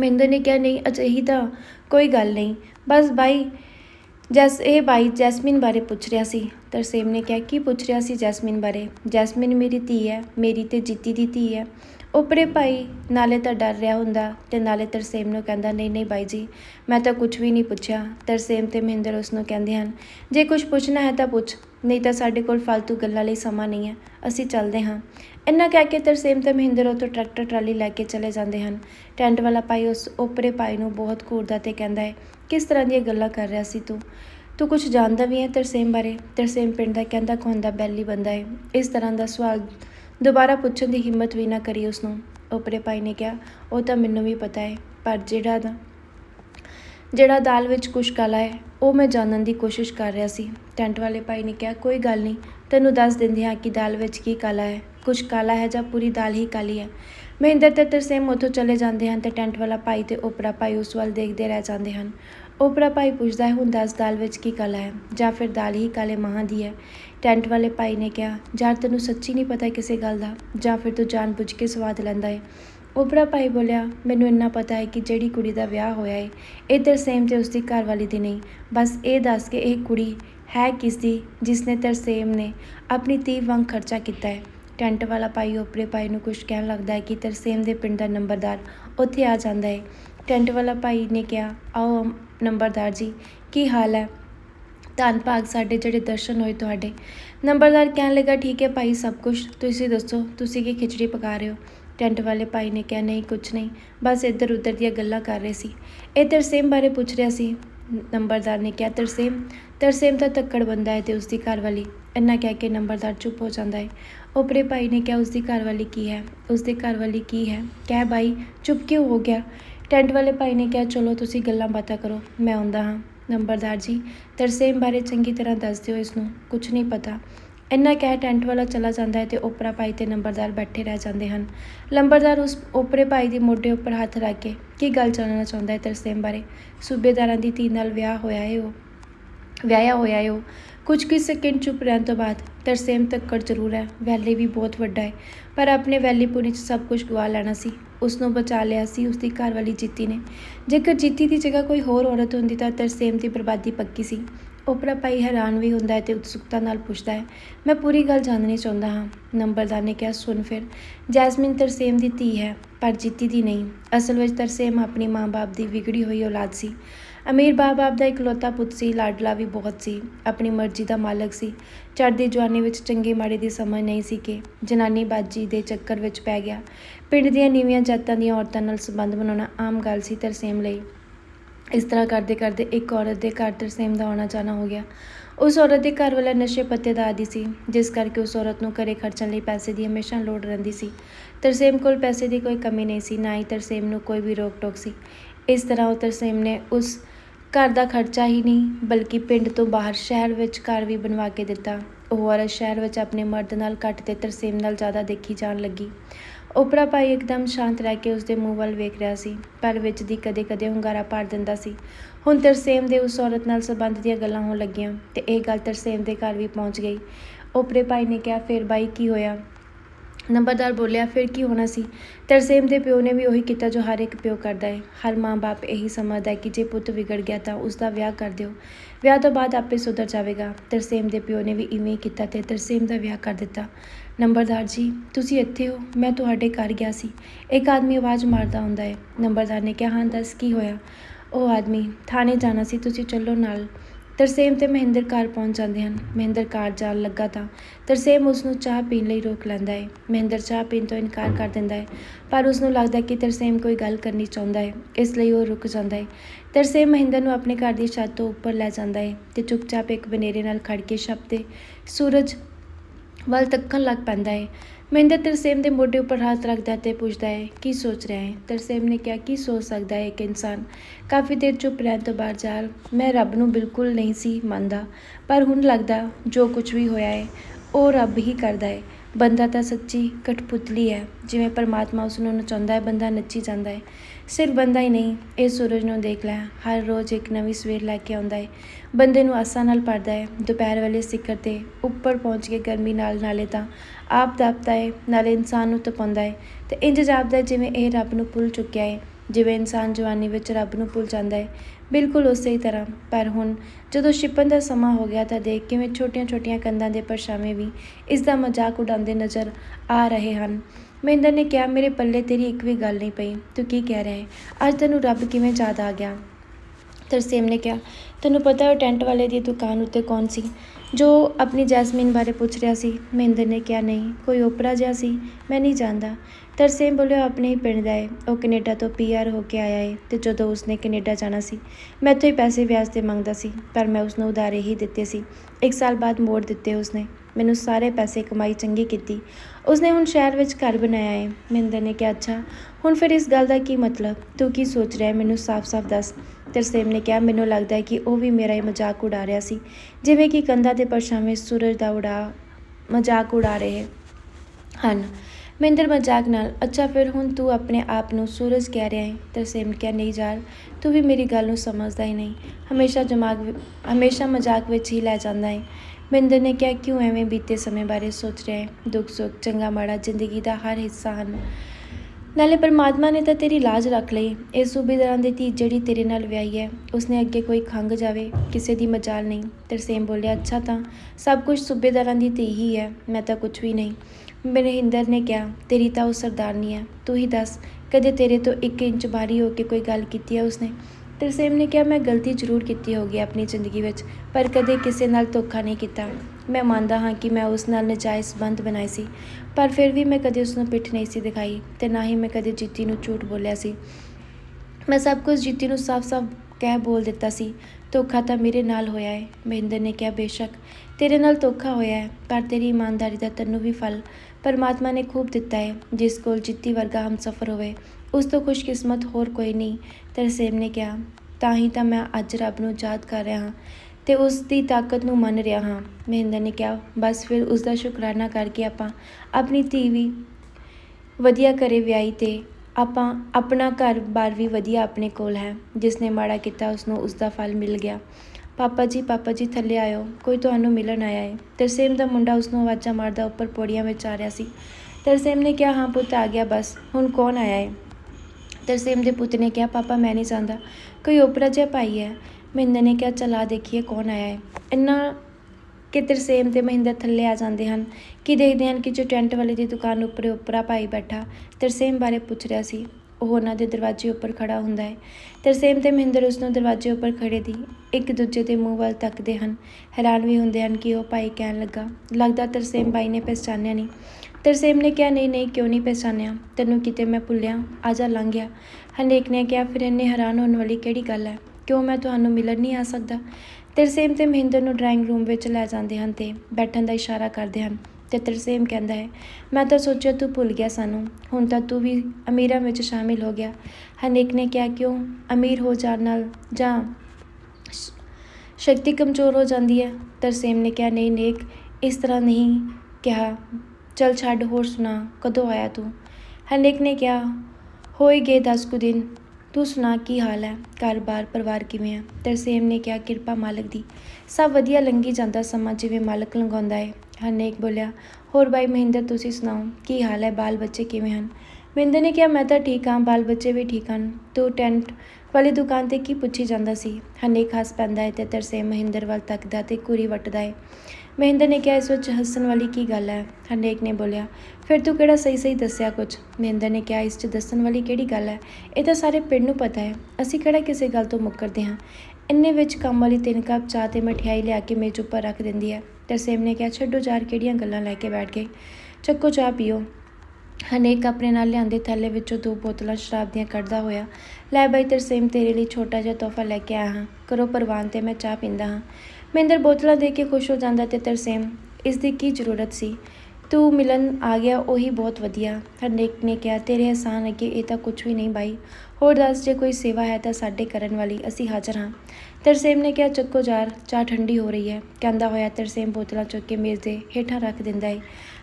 ਮਹਿੰਦਰ ਨੇ ਕਿਹਾ, ਨਹੀਂ, ਅਜਿਹੀ ਤਾਂ ਕੋਈ ਗੱਲ ਨਹੀਂ। ਬਸ ਬਾਈ, ਜੈਸ, ਇਹ ਬਾਈ ਜੈਸਮਿਨ ਬਾਰੇ ਪੁੱਛ ਰਿਹਾ ਸੀ। ਤਰਸੇਮ ਨੇ ਕਿਹਾ, ਕੀ ਪੁੱਛ ਰਿਹਾ ਸੀ ਜੈਸਮਿਨ ਬਾਰੇ? ਜੈਸਮਿਨ ਮੇਰੀ ਧੀ ਹੈ, ਮੇਰੀ ਤੇ ਜੀਤੀ ਦੀ ਧੀ ਹੈ। ਉਪਰੇ ਭਾਈ, ਨਾਲੇ ਤਾਂ ਡਰ ਰਿਹਾ ਹੁੰਦਾ ਤੇ ਨਾਲੇ ਤਰਸੇਮ ਨੂੰ ਕਹਿੰਦਾ, ਨਹੀਂ ਨਹੀਂ ਬਾਈ ਜੀ, ਮੈਂ ਤਾਂ ਕੁਝ ਵੀ ਨਹੀਂ ਪੁੱਛਿਆ। ਤਰਸੇਮ ਤੇ ਮਹਿੰਦਰ ਉਸ ਨੂੰ ਕਹਿੰਦੇ ਹਨ, ਜੇ ਕੁਝ ਪੁੱਛਣਾ ਹੈ ਤਾਂ ਪੁੱਛ, ਨਹੀਂ ਤਾਂ ਸਾਡੇ ਕੋਲ ਫालतू ਗੱਲਾਂ ਲਈ ਸਮਾਂ ਨਹੀਂ ਹੈ, ਅਸੀਂ ਚੱਲਦੇ ਹਾਂ। ਇੰਨਾ ਕਹਿ ਕੇ ਤਰਸੇਮ ਤੇ ਮਹਿੰਦਰ ਉੱਥੋਂ ਟਰੈਕਟਰ, ਟਰਾਲੀ ਲੈ ਕੇ ਚਲੇ ਜਾਂਦੇ ਹਨ। ਟੈਂਟ ਵਾਲਾ ਭਾਈ ਉਸ ਉਪਰੇ ਭਾਈ ਨੂੰ ਬਹੁਤ ਘੂਰਦਾ ਤੇ ਕਹਿੰਦਾ ਹੈ, ਕਿਸ ਤਰ੍ਹਾਂ ਦੀਆਂ ਗੱਲਾਂ ਕਰ ਰਿਹਾ ਸੀ ਤੂੰ? ਤੂੰ ਕੁਝ ਜਾਣਦਾ ਵੀ ਹੈ ਤਰਸੇਮ ਬਾਰੇ? ਤਰਸੇਮ ਪਿੰਡ ਦਾ ਕਹਿੰਦਾ ਖੁੰਦਾ ਬੈਲੀ ਬੰਦਾ ਹੈ? ਇਸ ਤਰ੍ਹਾਂ ਦਾ ਸਵਾਲ ਦੁਬਾਰਾ ਪੁੱਛਣ ਦੀ ਹਿੰਮਤ ਵੀ ਨਾ ਕਰੀ ਉਸ ਨੂੰ ਉਪਰੇ ਭਾਈ ਨੇ ਕਿਹਾ, ਉਹ ਤਾਂ ਮੈਨੂੰ ਵੀ ਪਤਾ ਹੈ, ਪਰ ਜਿਹੜਾ ਦਾ, ਜਿਹੜਾ ਦਾਲ ਵਿੱਚ ਕੁਛ ਕਾਲਾ ਹੈ, ਉਹ ਮੈਂ ਜਾਣਨ ਦੀ ਕੋਸ਼ਿਸ਼ ਕਰ ਰਿਹਾ ਸੀ। ਟੈਂਟ ਵਾਲੇ ਭਾਈ ਨੇ ਕਿਹਾ, ਕੋਈ ਗੱਲ ਨਹੀਂ ਤੈਨੂੰ ਦੱਸ ਦਿੰਦੇ ਹਾਂ ਕਿ ਦਾਲ ਵਿੱਚ ਕੀ ਕਾਲਾ ਹੈ। ਕੁਛ ਕਾਲਾ ਹੈ ਜਾਂ ਪੂਰੀ ਦਾਲ ਹੀ ਕਾਲੀ ਹੈ। ਮਹਿੰਦਰ ਤੇ ਤਰਸੇਮ ਉੱਥੋਂ ਚਲੇ ਜਾਂਦੇ ਹਨ ਤੇ ਟੈਂਟ ਵਾਲਾ ਭਾਈ ਤੇ ਓਪਰਾ ਭਾਈ ਉਸ ਵੱਲ ਦੇਖਦੇ ਰਹਿ ਜਾਂਦੇ ਹਨ। ਓਪਰਾ ਭਾਈ ਪੁੱਛਦਾ ਹੈ, ਹੁਣ ਦੱਸ ਦਾਲ ਵਿੱਚ ਕੀ ਕਾਲਾ ਹੈ? ਜਾਂ ਫਿਰ ਦਾਲ ਹੀ ਕਾਲੇ ਮਹਾਂ ਦੀ ਹੈ। ਟੈਂਟ ਵਾਲੇ ਭਾਈ ਨੇ ਕਿਹਾ, ਯਾਰ, ਤੈਨੂੰ ਸੱਚੀ ਨਹੀਂ ਪਤਾ ਕਿਸੇ ਗੱਲ ਦਾ, ਜਾਂ ਫਿਰ ਤੂੰ ਜਾਣ ਬੁੱਝ ਕੇ ਸਵਾਦ ਲੈਂਦਾ ਹੈ ਉਪਰਾ ਭਾਈ ਬੋਲਿਆ, ਮੈਨੂੰ ਇੰਨਾ ਪਤਾ ਹੈ ਕਿ ਜਿਹੜੀ ਕੁੜੀ ਦਾ ਵਿਆਹ ਹੋਇਆ ਹੈ ਇਹ ਤਰਸੇਮ ਤੇ ਉਸਦੀ ਘਰਵਾਲੀ ਦੀ ਨਹੀਂ। ਬਸ ਇਹ ਦੱਸ ਕੇ ਇਹ ਕੁੜੀ ਹੈ ਕਿਸ ਦੀ, ਜਿਸ ਨੇ ਤਰਸੇਮ ਨੇ ਆਪਣੀ ਧੀ ਵਾਂਗ ਖਰਚਾ ਕੀਤਾ ਹੈ। ਟੈਂਟ ਵਾਲਾ ਭਾਈ ਓਪਰੇ ਭਾਈ ਨੂੰ ਕੁਝ ਕਹਿਣ ਲੱਗਦਾ ਹੈ ਕਿ ਤਰਸੇਮ ਦੇ ਪਿੰਡ ਦਾ ਨੰਬਰਦਾਰ ਉੱਥੇ ਆ ਜਾਂਦਾ ਹੈ। ਟੈਂਟ ਵਾਲਾ ਭਾਈ ਨੇ ਕਿਹਾ, ਆਓ ਨੰਬਰਦਾਰ ਜੀ, ਕੀ ਹਾਲ ਹੈ? ਧੰਨ ਭਾਗ ਸਾਡੇ ਜਿਹੜੇ ਦਰਸ਼ਨ ਹੋਏ ਤੁਹਾਡੇ। ਨੰਬਰਦਾਰ ਕਹਿਣ ਲੱਗਾ, ਠੀਕ ਹੈ ਭਾਈ, ਸਭ ਕੁਝ ਤੁਸੀਂ ਦੱਸੋ, ਤੁਸੀਂ ਕੀ ਖਿਚੜੀ ਪਕਾ ਰਹੇ ਹੋ? ਟੈਂਟ ਵਾਲੇ ਭਾਈ ਨੇ ਕਿਹਾ, ਨਹੀਂ ਕੁਝ ਨਹੀਂ। ਬਸ ਇੱਧਰ ਉੱਧਰ ਦੀਆਂ ਗੱਲਾਂ ਕਰ ਰਹੇ ਸੀ। ਇਹ ਤਰਸੇਮ ਬਾਰੇ ਪੁੱਛ ਰਿਹਾ ਸੀ। ਨੰਬਰਦਾਰ ਨੇ ਕਿਹਾ, ਤਰਸੇਮ ਤਰਸੇਮ ਤਾਂ ਤੱਕੜ ਬੰਦਾ ਹੈ ਤੇ ਉਸ ਦੀ ਘਰ ਇੰਨਾ ਕਹਿ ਕੇ ਨੰਬਰਦਾਰ ਚੁੱਪ ਹੋ ਜਾਂਦਾ ਹੈ। ਓਪਰੇ ਭਾਈ ਨੇ ਕਿਹਾ ਉਸ ਦੀ ਘਰ ਕੀ ਹੈ? ਉਸ ਦੀ ਘਰ ਕੀ ਹੈ? ਕਹਿ ਬਾਈ ਚੁੱਪ ਕਿਉਂ ਹੋ ਗਿਆ? ਟੈਂਟ ਵਾਲੇ ਭਾਈ ਨੇ ਕਿਹਾ, ਚਲੋ, ਤੁਸੀਂ ਗੱਲਾਂ ਬਾਤਾਂ ਕਰੋ, ਮੈਂ ਆਉਂਦਾ ਹਾਂ। ਨੰਬਰਦਾਰ ਜੀ, ਤਰਸੇਮ ਬਾਰੇ ਚੰਗੀ ਤਰ੍ਹਾਂ ਦੱਸ ਦਿਓ ਇਸ ਨੂੰ ਕੁਝ ਨਹੀਂ ਪਤਾ। ਇੰਨਾ ਕਹਿ ਟੈਂਟ ਵਾਲਾ ਚਲਾ ਜਾਂਦਾ ਹੈ ਤੇ ਓਪਰਾ ਭਾਈ ਤੇ ਨੰਬਰਦਾਰ ਬੈਠੇ ਰਹਿ ਜਾਂਦੇ ਹਨ। ਲੰਬਰਦਾਰ ਉਸ ਓਪਰੇ ਭਾਈ ਦੀ ਮੋਢੇ ਉੱਪਰ ਹੱਥ ਰੱਖ ਕੇ ਕੀ ਗੱਲ ਜਾਣਨਾ ਚਾਹੁੰਦਾ ਹੈ ਤਰਸੇਮ ਬਾਰੇ? ਸੂਬੇਦਾਰਾਂ ਦੀ ਧੀ ਨਾਲ ਵਿਆਹ ਹੋਇਆ ਹੈ ਉਹ। ਵਿਆਹਿਆ ਹੋਇਆ ਹੈ ਉਹ। ਕੁਝ ਕੁ ਸੈਕਿੰਡ ਚੁੱਪ ਰਹਿਣ ਤੋਂ ਬਾਅਦ ਤਰਸੇਮ ਤੱਕੜ ਜ਼ਰੂਰ ਹੈ। ਵੈਲੀ ਵੀ ਬਹੁਤ ਵੱਡਾ ਹੈ ਪਰ ਆਪਣੇ ਵੈਲੀਪੁਰੀ 'ਚ ਸਭ ਕੁਝ ਗਵਾ ਲੈਣਾ ਸੀ। ਉਸ ਨੂੰ ਬਚਾ ਲਿਆ ਸੀ ਉਸ ਦੀ ਘਰ ਵਾਲੀ ਜੀਤੀ ਨੇ। ਜੇਕਰ ਜੀਤੀ ਦੀ ਜਗ੍ਹਾ ਕੋਈ ਹੋਰ ਔਰਤ ਹੁੰਦੀ ਤਾਂ ਤਰਸੇਮ ਦੀ ਬਰਬਾਦੀ ਪੱਕੀ ਸੀ। ਓਪਰਾ ਭਾਈ ਹੈਰਾਨ ਵੀ ਹੁੰਦਾ ਹੈ ਤੇ ਉਤਸੁਕਤਾ ਨਾਲ ਪੁੱਛਦਾ ਹੈ, ਮੈਂ ਪੂਰੀ ਗੱਲ ਜਾਣਨੀ ਚਾਹੁੰਦਾ ਹਾਂ। ਨੰਬਰਦਾਰ ਨੇ ਕਿਹਾ, ਸੁਣ ਫਿਰ, ਜੈਸਮਿਨ ਤਰਸੇਮ ਦੀ ਧੀ ਹੈ, ਪਰ ਜੀਤੀ ਦੀ ਨਹੀਂ। ਅਸਲ ਵਿੱਚ ਤਰਸੇਮ ਆਪਣੀ ਮਾਂ-ਬਾਪ ਦੀ ਵਿਗੜੀ ਹੋਈ ਔਲਾਦ ਸੀ। ਅਮੀਰ ਬਾਪ ਦਾ ਇਕਲੌਤਾ ਪੁੱਤ ਸੀ, ਲਾਡਲਾ ਵੀ ਬਹੁਤ ਸੀ, ਆਪਣੀ ਮਰਜ਼ੀ ਦਾ ਮਾਲਕ ਸੀ। ਚੜ੍ਹਦੀ ਜਵਾਨੀ ਵਿੱਚ ਚੰਗੇ ਮਾੜੇ ਦੀ ਸਮਝ ਨਹੀਂ ਸੀ ਕਿ ਜਨਾਨੀ ਬਾਜੀ ਦੇ ਚੱਕਰ ਵਿੱਚ ਪੈ ਗਿਆ। ਪਿੰਡ ਦੀਆਂ ਨੀਵੀਆਂ ਜਾਤਾਂ ਦੀਆਂ ਔਰਤਾਂ ਨਾਲ ਸੰਬੰਧ ਬਣਾਉਣਾ ਆਮ ਗੱਲ ਸੀ ਤਰਸੇਮ ਲਈ। ਇਸ ਤਰ੍ਹਾਂ ਕਰਦੇ ਕਰਦੇ ਇੱਕ ਔਰਤ ਦੇ ਘਰ ਤਰਸੇਮ ਦਾ ਆਉਣਾ ਜਾਣਾ ਹੋ ਗਿਆ। ਉਸ ਔਰਤ ਦੇ ਘਰ ਵਾਲਾ ਨਸ਼ੇ ਪੱਤੇ ਦਾ ਆਦੀ ਸੀ, ਜਿਸ ਕਰਕੇ ਉਸ ਔਰਤ ਨੂੰ ਘਰੇ ਖਰਚਣ ਲਈ ਪੈਸੇ ਦੀ ਹਮੇਸ਼ਾ ਲੋੜ ਰਹਿੰਦੀ ਸੀ। ਤਰਸੇਮ ਕੋਲ ਪੈਸੇ ਦੀ ਕੋਈ ਕਮੀ ਨਹੀਂ ਸੀ, ਨਾ ਹੀ ਤਰਸੇਮ ਨੂੰ ਕੋਈ ਵੀ ਰੋਕ ਟੋਕ ਸੀ। ਇਸ ਤਰ੍ਹਾਂ ਉਹ ਤਰਸੇਮ ਨੇ ਉਸ ਘਰ ਦਾ ਖਰਚਾ ਹੀ ਨਹੀਂ, ਬਲਕਿ ਪਿੰਡ ਤੋਂ ਬਾਹਰ ਸ਼ਹਿਰ ਵਿੱਚ ਘਰ ਵੀ ਬਣਵਾ ਕੇ ਦਿੱਤਾ। ਉਹ ਔਰਤ ਸ਼ਹਿਰ ਵਿੱਚ ਆਪਣੇ ਮਰਦ ਨਾਲ ਘੱਟ ਤੇ ਤਰਸੇਮ ਨਾਲ ਜ਼ਿਆਦਾ ਦੇਖੀ ਜਾਣ ਲੱਗੀ। ਓਪਰਾ ਭਾਈ ਇੱਕਦਮ ਸ਼ਾਂਤ ਰਹਿ ਕੇ ਉਸਦੇ ਮੂੰਹ ਵੱਲ ਵੇਖ ਰਿਹਾ ਸੀ, ਪਰ ਵਿੱਚ ਦੀ ਕਦੇ-ਕਦੇ ਹੁੰਗਾਰਾ ਭਰ ਦਿੰਦਾ ਸੀ। ਹੁਣ ਤਰਸੇਮ ਦੇ ਉਸ ਔਰਤ ਨਾਲ ਸੰਬੰਧ ਦੀਆਂ ਗੱਲਾਂ ਹੋਣ ਲੱਗੀਆਂ ਤੇ ਇਹ ਗੱਲ ਤਰਸੇਮ ਦੇ ਘਰ ਵੀ ਪਹੁੰਚ ਗਈ। ਓਪਰੇ ਭਾਈ ਨੇ ਕਿਹਾ, ਫਿਰ ਬਾਈ, ਕੀ ਹੋਇਆ? ਨੰਬਰਦਾਰ ਬੋਲਿਆ, ਫਿਰ ਕੀ ਹੋਣਾ ਸੀ? ਤਰਸੇਮ ਦੇ ਪਿਓ ਨੇ ਵੀ ਉਹੀ ਕੀਤਾ ਜੋ ਹਰ ਇੱਕ ਪਿਓ ਕਰਦਾ ਹੈ। ਹਰ ਮਾਂ-ਬਾਪ ਇਹੀ ਸਮਝਦਾ ਹੈ ਕਿ ਜੇ ਪੁੱਤ ਵਿਗੜ ਗਿਆ ਤਾਂ ਉਸ ਦਾ ਵਿਆਹ ਕਰ ਦਿਓ। ਵਿਆਹ ਤੋਂ ਬਾਅਦ ਆਪੇ ਸੁਧਰ ਜਾਵੇਗਾ। ਤਰਸੇਮ ਦੇ ਪਿਓ ਨੇ ਵੀ ਇਵੇਂ ਹੀ ਕੀਤਾ ਤੇ ਤਰਸੇਮ ਦਾ ਵਿਆਹ ਕਰ ਦਿੱਤਾ। ਨੰਬਰਦਾਰ ਜੀ, ਤੁਸੀਂ ਇੱਥੇ ਹੋ, ਮੈਂ ਤੁਹਾਡੇ ਘਰ ਗਿਆ ਸੀ। ਇੱਕ ਆਦਮੀ ਆਵਾਜ਼ ਮਾਰਦਾ ਹੁੰਦਾ ਹੈ। ਨੰਬਰਦਾਰ ਨੇ ਕਿਹਾ, ਹਾਂ, ਦੱਸ ਕੀ ਹੋਇਆ? ਉਹ ਆਦਮੀ, ਥਾਣੇ ਜਾਣਾ ਸੀ, ਤੁਸੀਂ ਚੱਲੋ ਨਾਲ। ਤਰਸੇਮ ਤੇ ਮਹਿੰਦਰ ਘਰ ਪਹੁੰਚ ਜਾਂਦੇ ਹਨ। ਮਹਿੰਦਰ ਘਰ ਜਾਣ ਲੱਗਾ ਤਾਂ ਤਰਸੇਮ ਉਸ ਨੂੰ ਚਾਹ ਪੀਣ ਲਈ ਰੋਕ ਲੈਂਦਾ ਹੈ। ਮਹਿੰਦਰ ਚਾਹ ਪੀਣ ਤੋਂ ਇਨਕਾਰ ਕਰ ਦਿੰਦਾ ਹੈ, ਪਰ ਉਸ ਨੂੰ ਲੱਗਦਾ ਕਿ ਤਰਸੇਮ ਕੋਈ ਗੱਲ ਕਰਨੀ ਚਾਹੁੰਦਾ ਹੈ, ਇਸ ਲਈ ਉਹ ਰੁਕ ਜਾਂਦਾ ਹੈ। ਤਰਸੇਮ ਮਹਿੰਦਰ ਨੂੰ ਆਪਣੇ ਘਰ ਦੀ ਛੱਤ ਤੋਂ ਉੱਪਰ ਲੈ ਜਾਂਦਾ ਹੈ ਤੇ ਚੁੱਪਚਾਪ ਇੱਕ ਬਨੇਰੇ ਨਾਲ ਖੜ ਕੇ ਛੱਪ ਤੇ ਸੂਰਜ ਵੱਲ ਤੱਕਣ ਲੱਗ ਪੈਂਦਾ ਹੈ ਮਹਿੰਦਰ ਤਰਸੇਮ ਦੇ ਮੋਢੇ ਉੱਪਰ ਹੱਥ ਰੱਖਦਾ ਹੈ ਤੇ ਪੁੱਛਦਾ ਹੈ ਕੀ ਸੋਚ ਰਿਹਾ ਹੈ ਤਰਸੇਮ ਨੇ ਕਿਹਾ, ਕੀ ਸੋਚ ਸਕਦਾ ਹੈ ਇੱਕ ਇਨਸਾਨ? ਕਾਫੀ ਦੇਰ ਚੁੱਪ ਰਹਿਣ ਤੋਂ ਬਾਅਦ ਜਾਲ, ਮੈਂ ਰੱਬ ਨੂੰ ਬਿਲਕੁਲ ਨਹੀਂ ਸੀ ਮੰਨਦਾ, ਪਰ ਹੁਣ ਲੱਗਦਾ ਜੋ ਕੁਝ ਵੀ ਹੋਇਆ ਹੈ ਉਹ ਰੱਬ ਹੀ ਕਰਦਾ ਹੈ ਬੰਦਾ ਤਾਂ ਸੱਚੀ ਕਠਪੁਤਲੀ ਹੈ, ਜਿਵੇਂ ਪਰਮਾਤਮਾ ਉਸ ਨੂੰ ਨਚਾਉਂਦਾ ਹੈ, ਬੰਦਾ ਨੱਚੀ ਜਾਂਦਾ ਹੈ ਸਿਰਫ ਬੰਦਾ ਹੀ ਨਹੀਂ, ਇਹ ਸੂਰਜ ਨੂੰ ਦੇਖ ਲੈ, ਹਰ ਰੋਜ਼ ਇੱਕ ਨਵੀਂ ਸਵੇਰ ਲੈ ਕੇ ਆਉਂਦਾ ਹੈ ਬੰਦੇ ਨੂੰ ਆਸਾਂ ਨਾਲ ਪੜਦਾ ਹੈ ਦੁਪਹਿਰ ਵੇਲੇ ਸਿਖਰ ਤੇ ਉੱਪਰ ਪਹੁੰਚ ਕੇ ਗਰਮੀ ਨਾਲ ਨਾਲੇ ਤਾਂ ਆਪ ਤਪਦਾ ਹੈ ਨਾਲੇ ਇਨਸਾਨ ਨੂੰ ਤਪਾਉਂਦਾ ਹੈ ਤੇ ਇੰਜ ਜਾਪਦਾ ਜਿਵੇਂ ਇਹ ਰੱਬ ਨੂੰ ਭੁੱਲ ਚੁੱਕਿਆ ਹੈ ਜਿਵੇਂ ਇਨਸਾਨ ਜਵਾਨੀ ਵਿੱਚ ਰੱਬ ਨੂੰ ਭੁੱਲ ਜਾਂਦਾ ਹੈ ਬਿਲਕੁਲ ਉਸੇ ਹੀ ਤਰ੍ਹਾਂ, ਪਰ ਹੁਣ ਜਦੋਂ ਛਿਪਣ ਦਾ ਸਮਾਂ ਹੋ ਗਿਆ ਤਾਂ ਦੇਖ ਕਿਵੇਂ ਛੋਟੀਆਂ-ਛੋਟੀਆਂ ਕੰਧਾਂ ਦੇ ਪਰਛਾਵੇਂ ਵੀ ਇਸ ਦਾ ਮਜ਼ਾਕ ਉਡਾਉਂਦੇ ਨਜ਼ਰ ਆ ਰਹੇ ਹਨ। ਮਹਿੰਦਰ ਨੇ ਕਿਹਾ, ਮੇਰੇ ਪੱਲੇ ਤੇਰੀ ਇੱਕ ਵੀ ਗੱਲ ਨਹੀਂ ਪਈ। ਤੂੰ ਕੀ ਕਹਿ ਰਿਹਾ ਹੈ? ਅੱਜ ਤੈਨੂੰ ਰੱਬ ਕਿਵੇਂ ਯਾਦ ਆ ਗਿਆ? ਤਰਸੇਮ ਨੇ ਕਿਹਾ, ਤੈਨੂੰ ਪਤਾ ਉਹ ਟੈਂਟ ਵਾਲੇ ਦੀ ਦੁਕਾਨ ਉੱਤੇ ਕੌਣ ਸੀ? ਜੋ ਆਪਣੀ ਜੈਸਮੀਨ ਬਾਰੇ ਪੁੱਛ ਰਿਹਾ ਸੀ। ਮਹਿੰਦਰ ਨੇ ਕਿਹਾ, ਨਹੀਂ, ਕੋਈ ਓਪਰਾ ਜਿਹਾ ਸੀ। ਮੈਂ ਨਹੀਂ ਜਾਣਦਾ। ਤਰਸੇਮ ਬੋਲਿਆ ਆਪਣੇ ਹੀ ਪਿੰਡ ਦਾ ਹੈ ਉਹ ਕੈਨੇਡਾ ਤੋਂ ਪੀਆਰ ਹੋ ਕੇ ਆਇਆ ਹੈ ਤੇ ਜਦੋਂ ਉਸਨੇ ਕੈਨੇਡਾ ਜਾਣਾ ਸੀ, ਮੈਂ ਤੋਂ ਹੀ ਪੈਸੇ ਵਿਆਜ ਤੇ ਮੰਗਦਾ ਸੀ, ਪਰ ਮੈਂ ਉਸਨੂੰ ਉਧਾਰੇ ਹੀ ਦਿੱਤੇ ਸੀ। ਇੱਕ ਸਾਲ ਬਾਅਦ ਮੋੜ ਦਿੱਤੇ ਉਸਨੇ। ਮੈਨੂੰ ਸਾਰੇ ਪੈਸੇ ਕਮਾਈ ਚੰਗੀ ਕੀਤੀ। ਉਸਨੇ ਹੁਣ ਸ਼ਹਿਰ ਵਿੱਚ ਘਰ ਬਣਾਇਆ ਹੈ ਮਹਿੰਦਰ ਨੇ ਕਿਹਾ, ਅੱਛਾ, ਹੁਣ ਫਿਰ ਇਸ ਗੱਲ ਦਾ ਕੀ ਮਤਲਬ? ਤੂੰ ਕੀ ਸੋਚ ਰਿਹਾ ਹੈ ਮੈਨੂੰ ਸਾਫ਼-ਸਾਫ਼ ਦੱਸ। ਤਰਸੇਮ ਨੇ ਕਿਹਾ, ਮੈਨੂੰ ਲੱਗਦਾ ਹੈ ਕਿ ਉਹ ਵੀ ਮੇਰਾ ਹੀ ਮਜ਼ਾਕ ਉਡਾ ਰਿਹਾ ਸੀ। ਜਿਵੇਂ ਕਿ ਕੰਧਾਂ ਦੇ ਪਰਛਾਵੇਂ ਸੂਰਜ ਦਾ ਉਡਾ, ਮਜ਼ਾਕ ਉਡਾ ਰਹੇ ਹਨ। ਮਹਿੰਦਰ ਮਜ਼ਾਕ ਨਾਲ, ਅੱਛਾ, ਫਿਰ ਹੁਣ ਤੂੰ ਆਪਣੇ ਆਪ ਨੂੰ ਸੂਰਜ ਕਹਿ ਰਿਹਾ ਹੈ ਤਰਸੇਮ ਨੇ ਕਿਹਾ, ਨਹੀਂ ਯਾਰ, ਤੂੰ ਵੀ ਮੇਰੀ ਗੱਲ ਨੂੰ ਸਮਝਦਾ ਹੀ ਨਹੀਂ। ਹਮੇਸ਼ਾ ਦਿਮਾਗ ਹਮੇਸ਼ਾ ਮਜ਼ਾਕ ਵਿੱਚ ਹੀ ਲੈ ਜਾਂਦਾ ਹੈ ਮਹਿੰਦਰ ਨੇ ਕਿਹਾ, ਕਿਉਂ ਐਵੇਂ ਬੀਤੇ ਸਮੇਂ ਬਾਰੇ ਸੋਚ ਰਿਹਾ ਹੈ? ਦੁੱਖ ਸੁੱਖ, ਚੰਗਾ ਮਾੜਾ ਜ਼ਿੰਦਗੀ ਦਾ ਹਰ ਹਿੱਸਾ ਹਨ। ਨਾਲੇ ਪਰਮਾਤਮਾ ਨੇ ਤਾਂ ਤੇਰੀ ਲਾਜ ਰੱਖ ਲਈ। ਇਹ ਸੂਬੇਦਾਰਾਂ ਦੀ ਧੀ ਜਿਹੜੀ ਤੇਰੇ ਨਾਲ ਵਿਆਹੀ ਹੈ, ਉਸਨੇ ਅੱਗੇ ਕੋਈ ਖੰਗ ਜਾਵੇ, ਕਿਸੇ ਦੀ ਮਜਾਲ ਨਹੀਂ। ਤਰਸੇਮ ਬੋਲਿਆ, ਅੱਛਾ ਤਾਂ, ਸਭ ਕੁਝ ਸੂਬੇਦਾਰਾਂ ਦੀ ਧੀ ਹੀ ਹੈ, ਮੈਂ ਤਾਂ ਕੁਝ ਵੀ ਨਹੀਂ। ਮਹਿੰਦਰ ਨੇ ਕਿਹਾ, ਤੇਰੀ ਤਾਂ ਉਹ ਸਰਦਾਰਨੀ ਹੈ। ਤੂੰ ਹੀ ਦੱਸ, ਕਦੇ ਤੇਰੇ ਤੋਂ ਇੱਕ ਇੰਚ ਬਾਰੀ ਹੋ ਕੇ ਕੋਈ ਗੱਲ ਕੀਤੀ ਹੈ ਉਸਨੇ? ਤਰਸੇਮ ਨੇ ਕਿਹਾ, ਮੈਂ ਗਲਤੀ ਜ਼ਰੂਰ ਕੀਤੀ ਹੋਗੀ ਆਪਣੀ ਜ਼ਿੰਦਗੀ ਵਿੱਚ, ਪਰ ਕਦੇ ਕਿਸੇ ਨਾਲ ਧੋਖਾ ਨਹੀਂ ਕੀਤਾ। ਮੈਂ ਮੰਨਦਾ ਹਾਂ ਕਿ ਮੈਂ ਉਸ ਨਾਲ ਨਜਾਇਜ਼ ਸੰਬੰਧ ਬਣਾਏ ਸੀ, ਪਰ ਫਿਰ ਵੀ ਮੈਂ ਕਦੇ ਉਸ ਨੂੰ ਪਿੱਠ ਨਹੀਂ ਸੀ ਦਿਖਾਈ ਤੇ ਨਾ ਹੀ ਮੈਂ ਕਦੇ ਜੀਤੀ ਨੂੰ ਝੂਠ ਬੋਲਿਆ ਸੀ। ਮੈਂ ਸਭ ਕੁਝ ਜੀਤੀ ਨੂੰ ਸਾਫ਼-ਸਾਫ਼ ਕਹਿ ਬੋਲ ਦਿੱਤਾ ਸੀ। ਧੋਖਾ ਤਾਂ ਮੇਰੇ ਨਾਲ ਹੋਇਆ ਹੈ ਮਹਿੰਦਰ ਨੇ ਕਿਹਾ, ਬੇਸ਼ੱਕ, ਤੇਰੇ ਨਾਲ ਧੋਖਾ ਹੋਇਆ ਹੈ ਪਰ ਤੇਰੀ ਇਮਾਨਦਾਰੀ ਦਾ ਤੈਨੂੰ ਵੀ ਫਲ ਪਰਮਾਤਮਾ ਨੇ ਖੂਬ ਦਿੱਤਾ ਹੈ ਜਿਸ ਕੋਲ ਜਿੱਤੀ ਵਰਗਾ ਹਮਸਫਰ ਹੋਵੇ। ਉਸ ਤੋਂ ਖੁਸ਼ਕਿਸਮਤ ਹੋਰ ਕੋਈ ਨਹੀਂ। ਤਰਸੇਮ ਨੇ ਕਿਹਾ, ਤਾਂ ਹੀ ਤਾਂ ਮੈਂ ਅੱਜ ਰੱਬ ਨੂੰ ਯਾਦ ਕਰ ਰਿਹਾ ਹਾਂ ਤੇ ਉਸ ਦੀ ਤਾਕਤ ਨੂੰ ਮੰਨ ਰਿਹਾ ਹਾਂ। ਮਹਿੰਦਰ ਨੇ ਕਿਹਾ, ਬਸ ਫਿਰ ਉਸ ਦਾ ਸ਼ੁਕਰਾਨਾ ਕਰਕੇ ਆਪਾਂ ਆਪਣੀ ਧੀ ਵੀ ਵਧੀਆ ਘਰੇ ਵਿਆਹੀ ਤੇ ਆਪਾਂ ਆਪਣਾ ਘਰ-ਬਾਰ ਵੀ ਵਧੀਆ ਆਪਣੇ ਕੋਲ ਹੈ। ਜਿਸ ਨੇ ਮਾੜਾ ਕੀਤਾ, ਉਸ ਨੂੰ ਉਸ ਦਾ ਫਲ ਮਿਲ ਗਿਆ। ਪਾਪਾ ਜੀ ਪਾਪਾ ਜੀ, ਥੱਲੇ ਆਇਓ, ਕੋਈ ਤੁਹਾਨੂੰ ਮਿਲਣ ਆਇਆ ਹੈ ਤਰਸੇਮ ਦਾ ਮੁੰਡਾ ਉਸ ਨੂੰ ਆਵਾਜ਼ਾਂ ਮਾਰਦਾ ਉੱਪਰ ਪੌੜੀਆਂ ਵਿੱਚ ਆ ਰਿਹਾ ਸੀ। ਤਰਸੇਮ ਨੇ ਕਿਹਾ, ਹਾਂ ਪੁੱਤ, ਆ ਗਿਆ, ਬਸ ਹੁਣ ਕੌਣ ਆਇਆ ਹੈ ਤਰਸੇਮ ਦੇ ਪੁੱਤ ਨੇ ਕਿਹਾ, ਪਾਪਾ, ਮੈਂ ਨਹੀਂ ਜਾਂਦਾ ਕੋਈ ਓਪਰਾ ਜਿਹਾ ਭਾਈ ਹੈ। ਮਹਿੰਦਰ ਨੇ ਕਿਹਾ, ਚਲਾ ਦੇਖੀਏ ਕੌਣ ਆਇਆ ਹੈ। ਇੰਨਾ ਕਿ ਤਰਸੇਮ ਤੇ ਮਹਿੰਦਰ ਥੱਲੇ ਆ ਜਾਂਦੇ ਹਨ। ਕਿ ਦੇਖਦੇ ਹਨ ਕਿ ਜੋ ਟੈਂਟ ਵਾਲੇ ਦੀ ਦੁਕਾਨ ਉੱਪਰ ਓਪਰਾ ਭਾਈ ਬੈਠਾ, ਤਰਸੇਮ ਬਾਰੇ ਪੁੱਛ ਰਿਹਾ ਸੀ। ਉਹ ਉਹਨਾਂ ਦੇ ਦਰਵਾਜ਼ੇ ਉੱਪਰ ਖੜਾ ਹੁੰਦਾ ਹੈ। ਤਰਸੇਮ ਤੇ ਮਹਿੰਦਰ ਉਸ ਨੂੰ ਦਰਵਾਜ਼ੇ ਉੱਪਰ ਖੜੇ ਦੀ ਇੱਕ ਦੂਜੇ ਦੇ ਮੂੰਹ ਵੱਲ ਤੱਕਦੇ ਹਨ। ਹੈਰਾਨ ਵੀ ਹੁੰਦੇ ਹਨ ਕਿ ਉਹ ਭਾਈ ਕਹਿਣ ਲੱਗਾ, ਲੱਗਦਾ ਤਰਸੇਮ ਬਾਈ ਨੇ ਪਛਾਣਿਆ ਨਹੀਂ। ਤਰਸੇਮ ਨੇ ਕਿਹਾ, ਨਹੀਂ ਨਹੀਂ, ਕਿਉਂ ਨਹੀਂ ਪਛਾਣਿਆ ਤੈਨੂੰ ਕਿਤੇ ਮੈਂ ਭੁੱਲਿਆ? ਆ ਜਾ, ਲੰਘ ਗਿਆ। ਹਨੇਕ ਨੇ ਕਿਹਾ, ਫਿਰ ਇੰਨੇ ਹੈਰਾਨ ਹੋਣ ਵਾਲੀ ਕਿਹੜੀ ਗੱਲ ਹੈ? ਕਿਉਂ ਮੈਂ ਤੁਹਾਨੂੰ ਮਿਲਣ ਨਹੀਂ ਆ ਸਕਦਾ? ਤਰਸੇਮ ਤੇ ਮਹਿੰਦਰ ਨੂੰ ਡਰਾਇੰਗ ਰੂਮ ਵਿੱਚ ਲੈ ਜਾਂਦੇ ਹਨ ਤੇ ਬੈਠਣ ਦਾ ਇਸ਼ਾਰਾ ਕਰਦੇ ਹਨ ਤੇ ਤਰਸੇਮ ਕਹਿੰਦਾ ਹੈ, ਮੈਂ ਤਾਂ ਸੋਚਿਆ ਤੂੰ ਭੁੱਲ ਗਿਆ ਸਾਨੂੰ। ਹੁਣ ਤਾਂ ਤੂੰ ਵੀ ਅਮੀਰਾਂ ਵਿੱਚ ਸ਼ਾਮਿਲ ਹੋ ਗਿਆ। ਹਨੇਕ ਨੇ ਕਿਹਾ, ਕਿਉਂ? ਅਮੀਰ ਹੋ ਜਾਣ ਨਾਲ ਜਾਂ ਸ਼ਕਤੀ ਕਮਜ਼ੋਰ ਹੋ ਜਾਂਦੀ ਹੈ? ਤਰਸੇਮ ਨੇ ਕਿਹਾ, ਨਹੀਂ, ਨੇਕ ਇਸ ਤਰ੍ਹਾਂ ਨਹੀਂ ਕਿਹਾ ਚੱਲ ਛੱਡ, ਹੋਰ ਸੁਣਾ, ਕਦੋਂ ਆਇਆ ਤੂੰ? ਹਨੇਕ ਨੇ ਕਿਹਾ, ਹੋਏ ਗਏ ਦਸ ਕੁ ਦਿਨ। ਤੂੰ ਸੁਣਾ ਕੀ ਹਾਲ ਹੈ? ਘਰ-ਬਾਰ, ਪਰਿਵਾਰ ਕਿਵੇਂ ਹੈ ਤਰਸੇਮ ਨੇ ਕਿਹਾ, ਕਿਰਪਾ ਮਾਲਕ ਦੀ। ਸਭ ਵਧੀਆ ਲੰਘੀ ਜਾਂਦਾ ਸਮਾਂ ਜਿਵੇਂ ਮਾਲਕ ਲੰਘਾਉਂਦਾ ਹੈ ਹਨੇਕ ਬੋਲਿਆ, ਹੋਰ ਬਾਈ ਮਹਿੰਦਰ, ਤੁਸੀਂ ਸੁਣਾਓ, ਕੀ ਹਾਲ ਹੈ? ਬਾਲ ਬੱਚੇ ਕਿਵੇਂ ਹਨ? ਮਹਿੰਦਰ ਨੇ ਕਿਹਾ, ਮੈਂ ਤਾਂ ਠੀਕ ਹਾਂ ਬਾਲ ਬੱਚੇ ਵੀ ਠੀਕ ਹਨ। ਤੂੰ ਟੈਂਟ ਵਾਲੀ ਦੁਕਾਨ ਤੇ ਕੀ ਪੁੱਛੀ ਜਾਂਦਾ ਸੀ? ਹਨੇਕ ਹੱਸ ਪੈਂਦਾ ਹੈ ਤੇ ਤਰਸੇਮ ਮਹਿੰਦਰ ਵੱਲ ਤੱਕਦਾ ਤੇ ਕੁਰੀ ਵੱਟਦਾ ਹੈ ਮਹਿੰਦਰ ਨੇ ਕਿਹਾ, ਇਸ ਵਿੱਚ ਹੱਸਣ ਵਾਲੀ ਕੀ ਗੱਲ ਹੈ? ਹਨੇਕ ਨੇ ਬੋਲਿਆ, ਫਿਰ ਤੂੰ ਕਿਹੜਾ ਸਹੀ ਸਹੀ ਦੱਸਿਆ ਕੁਝ ਮਹਿੰਦਰ ਨੇ ਕਿਹਾ, ਇਸ 'ਚ ਦੱਸਣ ਵਾਲੀ ਕਿਹੜੀ ਗੱਲ ਹੈ? ਇਹ ਤਾਂ ਸਾਰੇ ਪਿੰਡ ਨੂੰ ਪਤਾ ਹੈ। ਅਸੀਂ ਕਿਹੜਾ ਕਿਸੇ ਗੱਲ ਤੋਂ ਮੁੱਕਰਦੇ ਹਾਂ? ਇੰਨੇ ਵਿੱਚ ਕੰਮ ਵਾਲੀ ਤਿੰਨ ਕੱਪ ਚਾਹ ਤੇ ਮਠਿਆਈ ਲਿਆ ਕੇ ਮੇਜ਼ ਉੱਪਰ ਰੱਖ ਦਿੰਦੀ ਹੈ। ਤਰਸੇਮ ਨੇ ਕਿਹਾ, ਛੱਡੋ ਯਾਰ ਕਿਹੜੀਆਂ ਗੱਲਾਂ ਲੈ ਕੇ ਬੈਠ ਗਏ? ਚੱਕੋ ਚਾਹ ਪੀਓ। ਹਨੇਕ ਆਪਣੇ ਨਾਲ ਲਿਆਂਦੇ ਥੈਲੇ ਵਿੱਚੋਂ ਦੋ ਬੋਤਲਾਂ ਸ਼ਰਾਬ ਦੀਆਂ ਕੱਢਦਾ ਹੋਇਆ, ਲੈ ਬਾਈ ਤਰਸੇਮ, ਤੇਰੇ ਲਈ ਛੋਟਾ ਜਿਹਾ ਤੋਹਫਾ ਲੈ ਕੇ ਆਇਆ ਹਾਂ। ਕਰੋ ਪ੍ਰਵਾਨ ਤੇ ਮੈਂ ਚਾਹ ਪੀਂਦਾ ਹਾਂ। ਮਹਿੰਦਰ ਬੋਤਲਾਂ ਦੇ ਕੇ ਖੁਸ਼ ਹੋ ਜਾਂਦਾ ਤੇ ਤਰਸੇਮ ਇਸ ਦੀ ਕੀ ਜ਼ਰੂਰਤ ਸੀ? ਤੂੰ ਮਿਲਣ ਆ ਗਿਆ, ਉਹੀ ਬਹੁਤ ਵਧੀਆ। ਹਰਨੇਕ ਨੇ ਕਿਹਾ, ਤੇਰੇ ਆਸਾਨ ਅੱਗੇ ਇਹ ਤਾਂ ਕੁਝ ਵੀ ਨਹੀਂ ਬਾਈ। ਹੋਰ ਦੱਸ, ਜੇ ਕੋਈ ਸੇਵਾ ਹੈ ਤਾਂ ਸਾਡੇ ਕਰਨ ਵਾਲੀ ਅਸੀਂ ਹਾਜ਼ਰ ਹਾਂ। ਤਰਸੇਮ ਨੇ ਕਿਹਾ, ਚੱਕੋ ਜਾਰ ਚਾਹ ਠੰਡੀ ਹੋ ਰਹੀ ਹੈ। ਕਹਿੰਦਾ ਹੋਇਆ ਤਰਸੇਮ ਬੋਤਲਾਂ ਚੁੱਕ ਕੇ ਮੇਜ਼ ਦੇ ਹੇਠਾਂ ਰੱਖ ਦਿੰਦਾ ਹੈ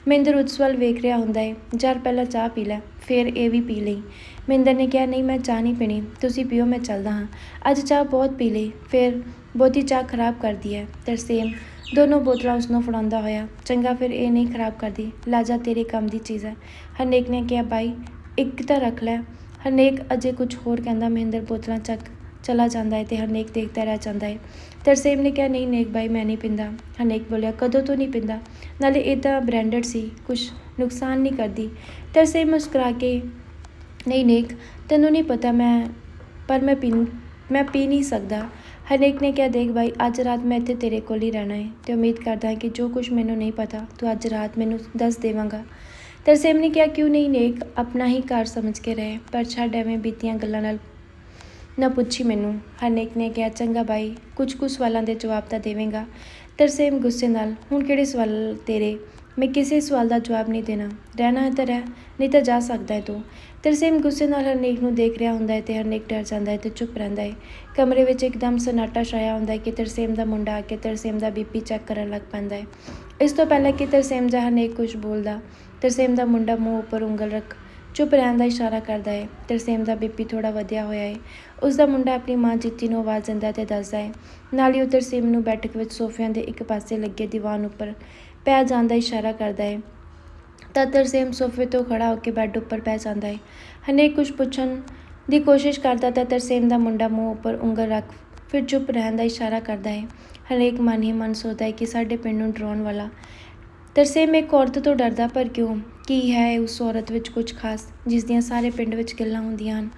ਮਹਿੰਦਰ ਉਸ ਵੱਲ ਵੇਖ ਰਿਹਾ ਹੁੰਦਾ ਹੈ ਜਰ ਪਹਿਲਾਂ ਚਾਹ ਪੀ ਲੈ, ਫਿਰ ਇਹ ਵੀ ਪੀ ਲਈ। ਮਹਿੰਦਰ ਨੇ ਕਿਹਾ, ਨਹੀਂ, ਮੈਂ ਚਾਹ ਨਹੀਂ ਪੀਣੀ, ਤੁਸੀਂ ਪੀਓ, ਮੈਂ ਚੱਲਦਾ ਹਾਂ। ਅੱਜ ਚਾਹ ਬਹੁਤ ਪੀ ਲਈ, ਫਿਰ ਬਹੁਤੀ ਚਾਹ ਖਰਾਬ ਕਰਦੀ ਹੈ। ਤਰਸੇਮ ਦੋਨੋਂ ਬੋਤਲਾਂ ਉਸ ਨੂੰ ਫੜਾਉਂਦਾ ਹੋਇਆ। ਚੰਗਾ ਫਿਰ ਇਹ ਨਹੀਂ ਖਰਾਬ ਕਰਦੀ। ਲਾਜਾ, ਤੇਰੇ ਕੰਮ ਦੀ ਚੀਜ਼ ਹੈ। ਹਰਨੇਕ ਨੇ ਕਿਹਾ, ਬਾਈ, ਇੱਕ ਤਾਂ ਰੱਖ ਲੈ। ਹਰਨੇਕ ਅਜੇ ਕੁਝ ਹੋਰ ਕਹਿੰਦਾ ਮਹਿੰਦਰ ਬੋਤਲਾਂ ਚੱਕ ਚਲਾ ਜਾਂਦਾ ਹੈ ਤੇ ਹਰਨੇਕ ਦੇਖਦਾ ਰਹਿ ਜਾਂਦਾ ਹੈ ਤਰਸੇਮ ਨੇ ਕਿਹਾ, ਨਹੀਂ ਨੇਕ ਬਾਈ, ਮੈਂ ਨਹੀਂ ਪਿੰਦਾ। ਹਰਨੇਕ ਬੋਲਿਆ, ਕਦੋਂ ਤੋਂ ਨਹੀਂ ਪਿੰਦਾ? ਨਾਲੇ ਇਹ ਤਾਂ ਬ੍ਰਾਂਡਡ ਸੀ, ਕੁਝ ਨੁਕਸਾਨ ਨਹੀਂ ਕਰਦੀ। ਤਰਸੇਮ ਮੁਸਕਰਾ ਕੇ, ਨਹੀਂ ਨੇਕ, ਤੈਨੂੰ ਨਹੀਂ ਪਤਾ ਮੈਂ, ਪਰ ਮੈਂ ਪੀ ਮੈਂ ਪੀ ਨਹੀਂ ਸਕਦਾ। ਹਰੇਕ ਨੇ ਕਿਹਾ, ਦੇਖ ਭਾਈ, ਅੱਜ ਰਾਤ ਮੈਂ ਇੱਥੇ ਤੇਰੇ ਕੋਲ ਹੀ ਰਹਿਣਾ ਹੈ ਤੇ ਉਮੀਦ ਕਰਦਾ ਹਾਂ ਕਿ ਜੋ ਕੁਝ ਮੈਨੂੰ ਨਹੀਂ ਪਤਾ, ਤੂੰ ਅੱਜ ਰਾਤ ਮੈਨੂੰ ਦੱਸ ਦੇਵਾਂਗਾ। ਤਰਸੇਮ ਨੇ ਕਿਹਾ, ਕਿਉਂ ਨਹੀਂ ਨੇਕ ਆਪਣਾ ਹੀ ਘਰ ਸਮਝ ਕੇ ਰਹੇ, ਪਰ ਛੱਡ ਐਵੇਂ ਬੀਤੀਆਂ ਗੱਲਾਂ ਨਾਲ ਨਾ ਪੁੱਛੀ ਮੈਨੂੰ। ਹਰਨੇਕ ਨੇ ਕਿਹਾ, ਚੰਗਾ ਬਾਈ ਕੁਝ ਕੁ ਸਵਾਲਾਂ ਦੇ ਜਵਾਬ ਤਾਂ ਦੇਵੇਂਗਾ। ਤਰਸੇਮ ਗੁੱਸੇ ਨਾਲ, ਹੁਣ ਕਿਹੜੇ ਸਵਾਲ ਤੇਰੇ? ਮੈਂ ਕਿਸੇ ਸਵਾਲ ਦਾ ਜਵਾਬ ਨਹੀਂ ਦੇਣਾ। ਰਹਿਣਾ ਹੈ ਤਾਂ ਰਹਿ, ਨਹੀਂ ਤਾਂ ਜਾ ਸਕਦਾ ਹੈ ਤੂੰ। ਤਰਸੇਮ ਗੁੱਸੇ ਨਾਲ ਹਰਨੇਕ ਨੂੰ ਦੇਖ ਰਿਹਾ ਹੁੰਦਾ ਹੈ ਤੇ ਹਰਨੇਕ ਡਰ ਜਾਂਦਾ ਹੈ ਤੇ ਚੁੱਪ ਰਹਿੰਦਾ ਹੈ। ਕਮਰੇ ਵਿੱਚ ਇੱਕਦਮ ਸਨਾਟਾ ਛਾਇਆ ਹੁੰਦਾ ਹੈ ਕਿ ਤਰਸੇਮ ਦਾ ਮੁੰਡਾ ਆ ਕੇ ਤਰਸੇਮ ਦਾ ਬੀਪੀ ਚੈੱਕ ਕਰਨ ਲੱਗ ਪੈਂਦਾ ਹੈ। ਇਸ ਤੋਂ ਪਹਿਲਾਂ ਕਿ ਤਰਸੇਮ ਜਾਂ ਹਰਨੇਕ ਕੁਝ ਬੋਲਦਾ ਤਰਸੇਮ ਦਾ ਮੁੰਡਾ ਮੂੰਹ ਉੱਪਰ ਉਂਗਲ ਰੱਖ, ਚੁੱਪ ਰਹਿਣ ਦਾ ਇਸ਼ਾਰਾ ਕਰਦਾ ਹੈ ਤਰਸੇਮ ਦਾ ਬੀਪੀ ਥੋੜਾ ਵਧਿਆ ਹੋਇਆ ਹੈ। ਉਸ ਦਾ ਮੁੰਡਾ ਆਪਣੀ ਮਾਂ ਜੀਤੀ ਨੂੰ ਆਵਾਜ਼ ਦਿੰਦਾ ਤੇ ਦੱਸਦਾ ਹੈ, ਨਾਲ ਹੀ ਉਹ ਤਰਸੇਮ ਨੂੰ ਬੈਠਕ ਵਿੱਚ ਸੋਫਿਆਂ ਦੇ ਇੱਕ ਪਾਸੇ ਲੱਗੇ ਦੀਵਾਨ ਉੱਪਰ ਪੈ ਜਾਣ ਦਾ ਇਸ਼ਾਰਾ ਕਰਦਾ ਹੈ। ਤਾਂ ਤਰਸੇਮ ਸੋਫੇ ਤੋਂ ਖੜਾ ਹੋ ਕੇ ਬੈੱਡ ਉੱਪਰ ਪੈ ਜਾਂਦਾ ਹੈ। ਹਨੇਕ ਕੁਝ ਪੁੱਛਣ ਦੀ ਕੋਸ਼ਿਸ਼ ਕਰਦਾ ਤਾਂ ਤਰਸੇਮ ਦਾ ਮੁੰਡਾ ਮੂੰਹ ਉੱਪਰ ਉਂਗਲ ਰੱਖ ਫਿਰ ਚੁੱਪ ਰਹਿਣ ਦਾ ਇਸ਼ਾਰਾ ਕਰਦਾ ਹੈ। ਹਰੇਕ ਮਨ ਹੀ ਮਨ ਸੋਚਦਾ ਹੈ ਕਿ ਸਾਡੇ ਪਿੰਡ ਨੂੰ ਡਰਾਉਣ ਵਾਲਾ। ਤਰਸੇਮ ਇੱਕ ਔਰਤ ਤੋਂ ਡਰਦਾ, ਪਰ ਕਿਉਂ? ਕੀ ਹੈ ਉਸ ਔਰਤ ਵਿੱਚ ਕੁਝ ਖਾਸ ਜਿਸ ਦੀਆਂ ਸਾਰੇ ਪਿੰਡ ਵਿੱਚ ਗੱਲਾਂ ਹੁੰਦੀਆਂ ਹਨ?